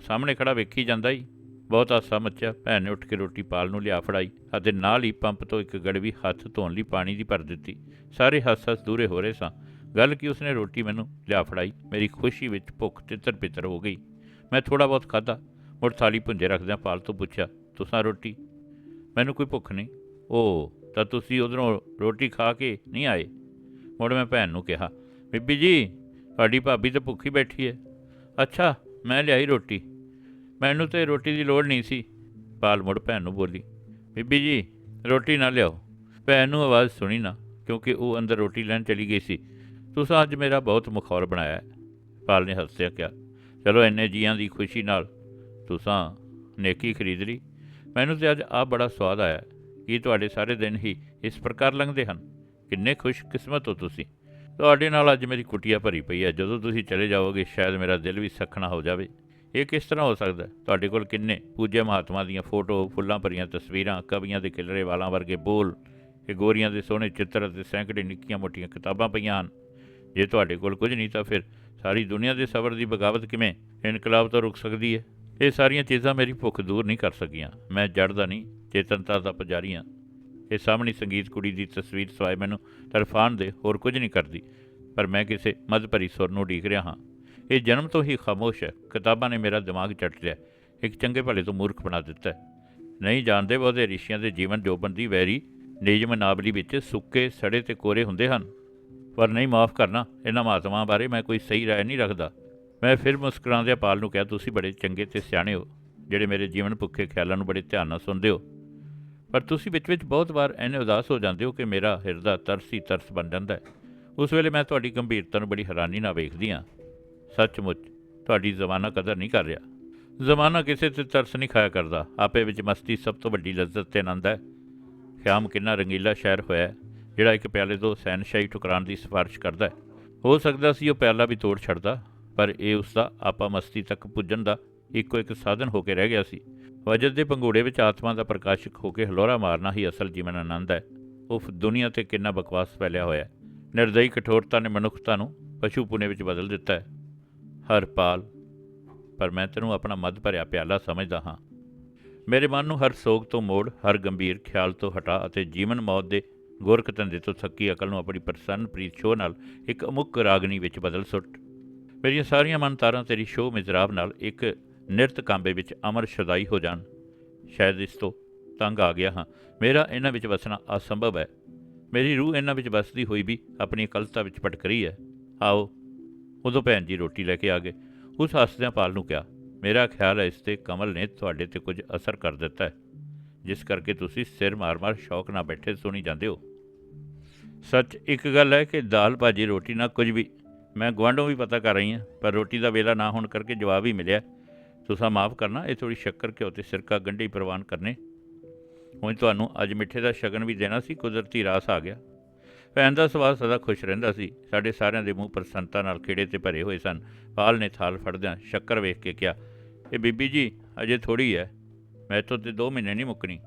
ਸਾਹਮਣੇ ਖੜਾ ਵੇਖੀ ਜਾਂਦਾ ਹੀ ਬਹੁਤ ਆਸਾ ਮੱਚਿਆ ਭੈਣ ਨੇ ਉੱਠ ਕੇ ਰੋਟੀ ਪਾਲ ਨੂੰ ਲਿਆ ਫੜਾਈ ਅਤੇ ਨਾਲ ਹੀ ਪੰਪ ਤੋਂ ਇੱਕ ਗੜਵੀ ਹੱਥ ਧੋਣ ਲਈ ਪਾਣੀ ਦੀ ਭਰ ਦਿੱਤੀ। ਸਾਰੇ ਹੱਸ-ਹੱਸ ਦੂਰੇ ਹੋ ਰਹੇ ਸਾਂ। ਗੱਲ ਕਿ ਉਸਨੇ ਰੋਟੀ ਮੈਨੂੰ ਲਿਆ ਫੜਾਈ। ਮੇਰੀ ਖੁਸ਼ੀ ਵਿੱਚ ਭੁੱਖ ਤਿੱਤਰ ਪਿੱਤਰ ਹੋ ਗਈ। ਮੈਂ ਥੋੜਾ ਬਹੁਤ ਖਾਧਾ। ਮੁੜ ਥਾਲੀ ਭੁੰਜੇ ਰੱਖਦਿਆਂ ਪਾਲ ਤੋਂ ਪੁੱਛਿਆ, ਤੁਸਾਂ ਰੋਟੀ? ਮੈਨੂੰ ਕੋਈ ਭੁੱਖ ਨਹੀਂ। ਉਹ ਤਾਂ ਤੁਸੀਂ ਉਧਰੋਂ ਰੋਟੀ ਖਾ ਕੇ ਨਹੀਂ ਆਏ? ਮੁੜ ਮੈਂ ਭੈਣ ਨੂੰ ਕਿਹਾ, ਬੀਬੀ ਜੀ, ਤੁਹਾਡੀ ਭਾਬੀ ਤਾਂ ਭੁੱਖੀ ਬੈਠੀ ਹੈ। ਅੱਛਾ, ਮੈਂ ਲਿਆਈ ਰੋਟੀ। ਮੈਨੂੰ ਤੇ ਰੋਟੀ ਦੀ ਲੋੜ ਨਹੀਂ ਸੀ। ਪਾਲ ਮੁੜ ਭੈਣ ਨੂੰ ਬੋਲੀ, ਬੀਬੀ ਜੀ, ਰੋਟੀ ਨਾ ਲਿਆਓ। ਭੈਣ ਨੂੰ ਆਵਾਜ਼ ਸੁਣੀ ਨਾ, ਕਿਉਂਕਿ ਉਹ ਅੰਦਰ ਰੋਟੀ ਲੈਣ ਚਲੀ ਗਈ ਸੀ। ਤੁਸੀਂ ਅੱਜ ਮੇਰਾ ਬਹੁਤ ਮਖੌਲ ਬਣਾਇਆ ਪਾਲ ਨੇ ਹੱਸਿਆ ਕਿਹਾ, ਚਲੋ ਇੰਨੇ ਜੀਆਂ ਦੀ ਖੁਸ਼ੀ ਨਾਲ, ਤੁਸੀਂ ਨੇਕੀ ਖਰੀਦ ਲਈ ਮੈਨੂੰ ਤੇ ਅੱਜ ਆ ਬੜਾ ਸਵਾਦ ਆਇਆ। ਕੀ ਤੁਹਾਡੇ ਸਾਰੇ ਦਿਨ ਹੀ ਇਸ ਪ੍ਰਕਾਰ ਲੰਘਦੇ ਹਨ? ਕਿੰਨੇ ਖੁਸ਼ ਕਿਸਮਤ ਹੋ ਤੁਸੀਂ। ਤੁਹਾਡੇ ਨਾਲ ਅੱਜ ਮੇਰੀ ਕੁਟੀਆ ਭਰੀ ਪਈ ਹੈ। ਜਦੋਂ ਤੁਸੀਂ ਚਲੇ ਜਾਓਗੇ, ਸ਼ਾਇਦ ਮੇਰਾ ਦਿਲ ਵੀ ਸਖਣਾ ਹੋ ਜਾਵੇ। ਇਹ ਕਿਸ ਤਰ੍ਹਾਂ ਹੋ ਸਕਦਾ ਤੁਹਾਡੇ ਕੋਲ ਕਿੰਨੇ ਪੂਜੇ ਮਹਾਤਮਾ ਦੀਆਂ ਫੋਟੋ, ਫੁੱਲਾਂ ਭਰੀਆਂ ਤਸਵੀਰਾਂ, ਕਵੀਆਂ ਦੇ ਖਿਲਰੇ ਵਾਲਾਂ ਵਰਗੇ ਬੋਲ, ਇਹ ਗੋਰੀਆਂ ਦੇ ਸੋਹਣੇ ਚਿੱਤਰ ਅਤੇ ਸੈਂਕੜੇ ਨਿੱਕੀਆਂ ਮੋਟੀਆਂ ਕਿਤਾਬਾਂ ਪਈਆਂ ਹਨ। ਜੇ ਤੁਹਾਡੇ ਕੋਲ ਕੁਝ ਨਹੀਂ ਤਾਂ ਫਿਰ ਸਾਰੀ ਦੁਨੀਆ ਦੇ ਸਬਰ ਦੀ ਬਗਾਵਤ ਕਿਵੇਂ ਇਨਕਲਾਬ ਤੋਂ ਰੁਕ ਸਕਦੀ ਹੈ? ਇਹ ਸਾਰੀਆਂ ਚੀਜ਼ਾਂ ਮੇਰੀ ਭੁੱਖ ਦੂਰ ਨਹੀਂ ਕਰ ਸਕੀਆਂ। ਮੈਂ ਜੜਦਾ ਨਹੀਂ, ਚੇਤਨਤਾ ਦਾ ਪੁਜਾਰੀ ਹਾਂ। ਇਹ ਸਾਹਮਣੀ ਸੰਗੀਤ ਕੁੜੀ ਦੀ ਤਸਵੀਰ ਸਵਾਏ ਮੈਨੂੰ ਤਰਫਾਨ ਦੇ ਹੋਰ ਕੁਝ ਨਹੀਂ ਕਰਦੀ, ਪਰ ਮੈਂ ਕਿਸੇ ਮਦ ਭਰੀ ਸੁਰ ਨੂੰ ਉਡੀਕ ਰਿਹਾ ਹਾਂ। ਇਹ ਜਨਮ ਤੋਂ ਹੀ ਖਾਮੋਸ਼ ਹੈ। ਕਿਤਾਬਾਂ ਨੇ ਮੇਰਾ ਦਿਮਾਗ ਚਟ ਲਿਆ। ਇੱਕ ਚੰਗੇ ਭਲੇ ਤੋਂ ਮੂਰਖ ਬਣਾ ਦਿੱਤਾ ਨਹੀਂ ਜਾਣਦੇ ਬਹੁਤੇ ਰਿਸ਼ੀਆਂ ਦੇ ਜੀਵਨ ਜੋਬਨ ਦੀ ਵੈਰੀ, ਨਿਯਮ ਨਾਬਲੀ ਵਿੱਚ ਸੁੱਕੇ, ਸੜੇ ਤੇ ਕੋਰੇ ਹੁੰਦੇ ਹਨ। ਪਰ ਨਹੀਂ, ਮਾਫ ਕਰਨਾ, ਇਹਨਾਂ ਮਹਾਤਮਾਵਾਂ ਬਾਰੇ ਮੈਂ ਕੋਈ ਸਹੀ ਰਾਏ ਨਹੀਂ ਰੱਖਦਾ। ਮੈਂ ਫਿਰ ਮੁਸਕਰਾਉਂਦਿਆਂ ਪਾਲ ਨੂੰ ਕਿਹਾ, ਤੁਸੀਂ ਬੜੇ ਚੰਗੇ ਤੇ ਸਿਆਣੇ ਹੋ, ਜਿਹੜੇ ਮੇਰੇ ਜੀਵਨ ਭੁੱਖੇ ਖਿਆਲਾਂ ਨੂੰ ਬੜੇ ਧਿਆਨ ਨਾਲ ਸੁਣਦੇ ਹੋ। ਪਰ ਤੁਸੀਂ ਵਿੱਚ ਵਿੱਚ ਬਹੁਤ ਵਾਰ ਐਨੇ ਉਦਾਸ ਹੋ ਜਾਂਦੇ ਹੋ ਕਿ ਮੇਰਾ ਹਿਰਦਾ ਤਰਸੀ ਤਰਸ ਬਣ ਜਾਂਦਾ ਹੈ। ਉਸ ਵੇਲੇ ਮੈਂ ਤੁਹਾਡੀ ਗੰਭੀਰਤਾ ਨੂੰ ਬੜੀ ਹੈਰਾਨੀ ਨਾਲ ਵੇਖਦੀ ਹਾਂ। ਸੱਚਮੁੱਚ ਤੁਹਾਡੀ ਜ਼ਮਾਨਾ ਕਦਰ ਨਹੀਂ ਕਰ ਰਿਹਾ। ਜ਼ਮਾਨਾ ਕਿਸੇ ਤੇ ਤਰਸ ਨਹੀਂ ਖਾਇਆ ਕਰਦਾ। ਆਪੇ ਵਿੱਚ ਮਸਤੀ ਸਭ ਤੋਂ ਵੱਡੀ ਲਜ਼ਤ ਤੇ ਆਨੰਦ ਹੈ। ਖਿਆਮ ਕਿੰਨਾ ਰੰਗੀਲਾ ਸ਼ਹਿਰ ਹੋਇਆ ਜਿਹੜਾ ਇੱਕ ਪਿਆਲੇ ਤੋਂ ਸੈਨਸ਼ਾਹੀ ਠੁਕਰਾਉਣ ਦੀ ਸਿਫਾਰਿਸ਼ ਕਰਦਾ ਹੈ। ਹੋ ਸਕਦਾ ਸੀ ਉਹ ਪਿਆਲਾ ਵੀ ਤੋੜ ਛੱਡਦਾ, ਪਰ ਇਹ ਉਸ ਦਾ ਆਪਾ ਮਸਤੀ ਤੱਕ ਪੁੱਜਣ ਦਾ ਇੱਕੋ ਇੱਕ ਸਾਧਨ ਹੋ ਕੇ ਰਹਿ ਗਿਆ ਸੀ। ਵਜਦ ਦੇ ਪੰਗੂੜੇ ਵਿੱਚ ਆਤਮਾ ਦਾ ਪ੍ਰਕਾਸ਼ਕ ਹੋ ਕੇ ਹਲੋਰਾ ਮਾਰਨਾ ਹੀ ਅਸਲ ਜੀਵਨ ਆਨੰਦ ਹੈ। ਉਫ, ਦੁਨੀਆ ਤੇ ਕਿੰਨਾ ਬਕਵਾਸ ਫੈਲਿਆ ਹੋਇਆ ਹੈ। ਨਿਰਦਈ ਕਠੋਰਤਾ ਨੇ ਮਨੁੱਖਤਾ ਨੂੰ ਪਸ਼ੂ ਪੁਨੇ ਵਿੱਚ ਬਦਲ ਦਿੱਤਾ ਹੈ। ਹਰ ਪਾਲ, ਪਰ ਮੈਂ ਤੈਨੂੰ ਆਪਣਾ ਮਦ ਭਰਿਆ ਪਿਆਲਾ ਸਮਝਦਾ ਹਾਂ। ਮੇਰੇ ਮਨ ਨੂੰ ਹਰ ਸੋਗ ਤੋਂ ਮੋੜ, ਹਰ ਗੰਭੀਰ ਖਿਆਲ ਤੋਂ ਹਟਾ ਅਤੇ ਜੀਵਨ ਮੌਤ ਦੇ ਗੋਰਖ ਧੰਦੇ ਤੋਂ ਥੱਕੀ ਅਕਲ ਨੂੰ ਆਪਣੀ ਪ੍ਰਸੰਨ ਪ੍ਰੀਤ ਸ਼ੋਅ ਨਾਲ ਇੱਕ ਅਮੁੱਕ ਰਾਗਨੀ ਵਿੱਚ ਬਦਲ ਸੁੱਟ। ਮੇਰੀਆਂ ਸਾਰੀਆਂ ਮਨ ਤਾਰਾਂ ਤੇਰੀ ਸ਼ੋਅ ਮਿਜ਼ਰਾਬ ਨਾਲ ਇੱਕ ਨਿਰਤ ਕਾਂਬੇ ਵਿੱਚ ਅਮਰ ਸ਼ਦਾਈ ਹੋ ਜਾਣ। ਸ਼ਾਇਦ ਇਸ ਤੋਂ ਤੰਗ ਆ ਗਿਆ ਹਾਂ। ਮੇਰਾ ਇਹਨਾਂ ਵਿੱਚ ਵਸਣਾ ਅਸੰਭਵ ਹੈ। ਮੇਰੀ ਰੂਹ ਇਹਨਾਂ ਵਿੱਚ ਵਸਦੀ ਹੋਈ ਵੀ ਆਪਣੀ ਕਲਤਾ ਵਿੱਚ ਭਟਕ ਰਹੀ ਹੈ। ਆਓ ਉਦੋਂ ਭੈਣ ਜੀ ਰੋਟੀ ਲੈ ਕੇ ਆ ਗਏ। ਉਸ ਹੱਸਦਿਆਂ ਪਾਲ ਨੂੰ ਕਿਹਾ, ਮੇਰਾ ਖਿਆਲ ਹੈ ਇਸ ਤੇ ਕਮਲ ਨੇ ਤੁਹਾਡੇ ਤੇ ਕੁਝ ਅਸਰ ਕਰ ਦਿੱਤਾ ਹੈ। ਜਿਸ ਕਰਕੇ ਤੁਸੀਂ ਸਿਰ ਮਾਰ-ਮਾਰ ਸ਼ੌਕ ਨਾਲ ਬੈਠੇ ਸੁਣੀ ਜਾਂਦੇ ਹੋ। ਸੱਚ ਇੱਕ ਗੱਲ ਹੈ ਕਿ ਦਾਲ ਭਾਜੀ ਰੋਟੀ ਨਾਲ ਕੁਝ ਵੀ, ਮੈਂ ਗੁਆਂਢੋਂ ਵੀ ਪਤਾ ਕਰ ਰਹੀ ਹਾਂ, ਪਰ ਰੋਟੀ ਦਾ ਵੇਲਾ ਨਾ ਹੋਣ ਕਰਕੇ ਜਵਾਬ ਹੀ ਮਿਲਿਆ, ਤੁਸੀਂ ਮਾਫ ਕਰਨਾ, ਇਹ ਥੋੜੀ ਸ਼ੱਕਰ ਘਿਓ ਤੇ ਸਿਰਕਾ ਗੰਢੇ ਪ੍ਰਵਾਨ ਕਰਨੇ। ਹੁਣ ਤੁਹਾਨੂੰ ਅੱਜ ਮਿੱਠੇ ਦਾ ਸ਼ਗਨ ਵੀ ਦੇਣਾ ਸੀ, ਕੁਦਰਤੀ ਰਾਸ ਆ ਗਿਆ। ਭੈਣ ਦਾ ਸੁਭਾਅ ਸਦਾ ਖੁਸ਼ ਰਹਿੰਦਾ ਸੀ। ਸਾਡੇ ਸਾਰਿਆਂ ਦੇ ਮੂੰਹ ਪ੍ਰਸੰਨਤਾ ਨਾਲ ਖੇੜੇ ਤੇ ਭਰੇ ਹੋਏ ਸਨ। ਪਾਲ ਨੇ ਥਾਲ ਫੜਦਿਆਂ ਸ਼ੱਕਰ ਵੇਖ ਕੇ ਕਿਹਾ, ਇਹ ਬੀਬੀ ਜੀ, ਅਜੇ ਥੋੜੀ ਹੈ। ਮੈਂ ਮੈਥੋਂ ਤੇ 2 ਮਹੀਨੇ ਨਹੀਂ ਮੁੱਕਣੀ।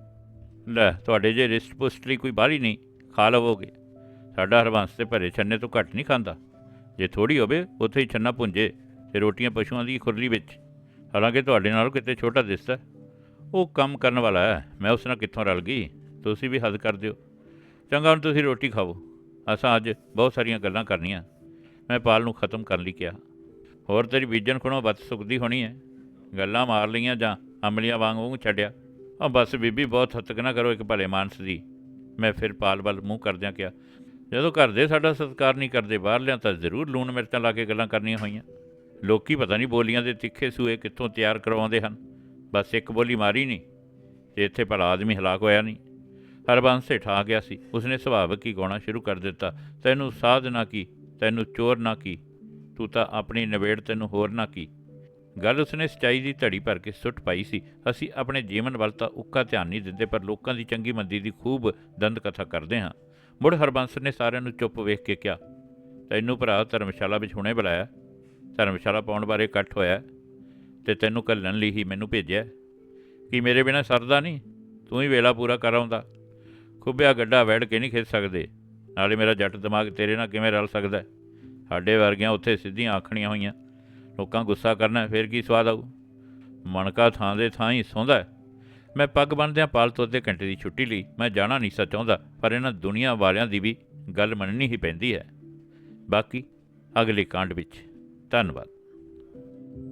ਲੈ, ਤੁਹਾਡੇ ਜੇ ਰਿਸਟ ਪੁਸਟ ਲਈ ਕੋਈ ਬਾਹਲੀ ਨਹੀਂ, ਖਾ ਲਵੋਗੇ। ਸਾਡਾ ਹਰਬੰਸ ਤੇ ਭਰੇ ਛੰਨੇ ਤੋਂ ਘੱਟ ਨਹੀਂ ਖਾਂਦਾ। ਜੇ ਥੋੜੀ ਹੋਵੇ, ਉੱਥੇ ਹੀ ਛੰਨਾ ਪੁੰਜੇ ਤੇ ਰੋਟੀਆਂ ਪਸ਼ੂਆਂ ਦੀ ਖੁਰਲੀ ਵਿੱਚ। ਹਾਲਾਂਕਿ ਤੁਹਾਡੇ ਨਾਲੋਂ ਕਿਤੇ ਛੋਟਾ ਦਿਸਦਾ ਉਹ ਕੰਮ ਕਰਨ ਵਾਲਾ ਹੈ। ਮੈਂ ਉਸ ਨਾਲ ਕਿੱਥੋਂ ਰਲ ਗਈ? ਤੁਸੀਂ ਵੀ ਹੱਦ ਕਰ ਦਿਓ। ਚੰਗਾ, ਹੁਣ ਤੁਸੀਂ ਰੋਟੀ ਖਾਓ। ਅਸਾਂ ਅੱਜ ਬਹੁਤ ਸਾਰੀਆਂ ਗੱਲਾਂ ਕਰਨੀਆਂ। ਮੈਂ ਪਾਲ ਨੂੰ ਖਤਮ ਕਰਨ ਲਈ ਕਿਹਾ। ਹੋਰ ਤੇਰੀ ਬੀਜਣ ਖਣੋ ਬੱਤ ਸੁੱਕਦੀ ਹੋਣੀ ਹੈ ਗੱਲਾਂ ਮਾਰ ਲਈਆਂ ਜਾਂ ਅਮਲੀਆਂ ਵਾਂਗ ਵਾਂਗ ਛੱਡਿਆ। ਆ ਬਸ ਬੀਬੀ ਬਹੁਤ ਹੱਤਕ ਨਾ ਕਰੋ ਇੱਕ ਭਲੇ ਮਾਨਸ ਦੀ। ਮੈਂ ਫਿਰ ਪਾਲ ਵੱਲ ਮੂੰਹ ਕਰਦਿਆਂ ਕਿਹਾ, ਜਦੋਂ ਘਰ ਦੇ ਸਾਡਾ ਸਤਿਕਾਰ ਨਹੀਂ ਕਰਦੇ ਬਾਹਰਲਿਆਂ ਤਾਂ ਜ਼ਰੂਰ ਲੂਣ ਮਿਰਚਾਂ ਲਾ ਕੇ ਗੱਲਾਂ ਕਰਨੀਆਂ ਹੋਈਆਂ। ਲੋਕੀ ਪਤਾ ਨਹੀਂ ਬੋਲੀਆਂ ਦੇ ਤਿੱਖੇ ਸੂਏ ਕਿੱਥੋਂ ਤਿਆਰ ਕਰਵਾਉਂਦੇ ਹਨ। ਬਸ ਇੱਕ ਬੋਲੀ ਮਾਰੀ ਨਹੀਂ ਤੇ ਇੱਥੇ ਭਲਾ ਆਦਮੀ ਹਲਾਕ ਹੋਇਆ ਨਹੀਂ ਹਰਬੰਸ ਹੇਠ ਆ ਗਿਆ ਸੀ। ਉਸਨੇ ਸੁਭਾਵਕ ਹੀ ਗਾਉਣਾ ਸ਼ੁਰੂ ਕਰ ਦਿੱਤਾ। ਤੈਨੂੰ ਸਾਧ ਨਾ ਕੀ, ਤੈਨੂੰ ਚੋਰ ਨਾ ਕੀ, ਤੂੰ ਤਾਂ ਆਪਣੀ ਨਵੇੜ ਤੈਨੂੰ ਹੋਰ ਨਾ ਕੀ। ਗੱਲ ਉਸਨੇ ਸਚਾਈ ਦੀ ਧੜੀ ਭਰ ਕੇ ਸੁੱਟ ਪਾਈ ਸੀ। ਅਸੀਂ ਆਪਣੇ ਜੀਵਨ ਵੱਲ ਤਾਂ ਉੱਕਾ ਧਿਆਨ ਨਹੀਂ ਦਿੰਦੇ, ਪਰ ਲੋਕਾਂ ਦੀ ਚੰਗੀ ਮੰਦੀ ਦੀ ਖੂਬ ਦੰਦ ਕਥਾ ਕਰਦੇ ਹਾਂ। ਮੁੜ ਹਰਬੰਸ ਨੇ ਸਾਰਿਆਂ ਨੂੰ ਚੁੱਪ ਵੇਖ ਕੇ ਕਿਹਾ, ਤੈਨੂੰ ਭਰਾ ਧਰਮਸ਼ਾਲਾ ਵਿੱਚ ਹੁਣੇ ਬੁਲਾਇਆ। ਧਰਮਸ਼ਾਲਾ ਪਾਉਣ ਬਾਰੇ ਇਕੱਠ ਹੋਇਆ ਤੇ ਤੈਨੂੰ ਘੱਲਣ ਲਈ ਹੀ ਮੈਨੂੰ ਭੇਜਿਆ ਕਿ ਮੇਰੇ ਬਿਨਾ ਸਰਦਾ ਨਹੀਂ? ਤੂੰ ਹੀ ਵੇਲਾ ਪੂਰਾ ਕਰ ਆਉਂਦਾ। ਖੁੱਬਿਆ ਗੱਡਾ ਵੜ ਕੇ ਨਹੀਂ ਖਿੱਚ ਸਕਦੇ। ਨਾਲੇ ਮੇਰਾ ਜੱਟ ਦਿਮਾਗ ਤੇਰੇ ਨਾਲ ਕਿਵੇਂ ਰਲ ਸਕਦਾ ਸਾਡੇ ਵਰਗੀਆਂ ਉੱਥੇ ਸਿੱਧੀਆਂ ਆਖਣੀਆਂ ਹੋਈਆਂ। ਲੋਕਾਂ ਗੁੱਸਾ ਕਰਨਾ ਫਿਰ ਕੀ ਸਵਾਦ ਆਊ? ਮਣਕਾ ਥਾਂ ਦੇ ਥਾਂ ਹੀ ਸੌਂਦਾ ਮੈਂ ਪੱਗ ਬੰਨ੍ਹਦਿਆਂ ਪਾਲਤੂ ਅੱਧੇ ਘੰਟੇ ਦੀ ਛੁੱਟੀ ਲਈ, ਮੈਂ ਜਾਣਾ ਨਹੀਂ ਸਾ ਚਾਹੁੰਦਾ, ਪਰ ਇਹਨਾਂ ਦੁਨੀਆ ਵਾਲਿਆਂ ਦੀ ਵੀ ਗੱਲ ਮੰਨਣੀ ਹੀ ਪੈਂਦੀ ਹੈ। ਬਾਕੀ ਅਗਲੇ ਕਾਂਡ ਵਿੱਚ। ਧੰਨਵਾਦ।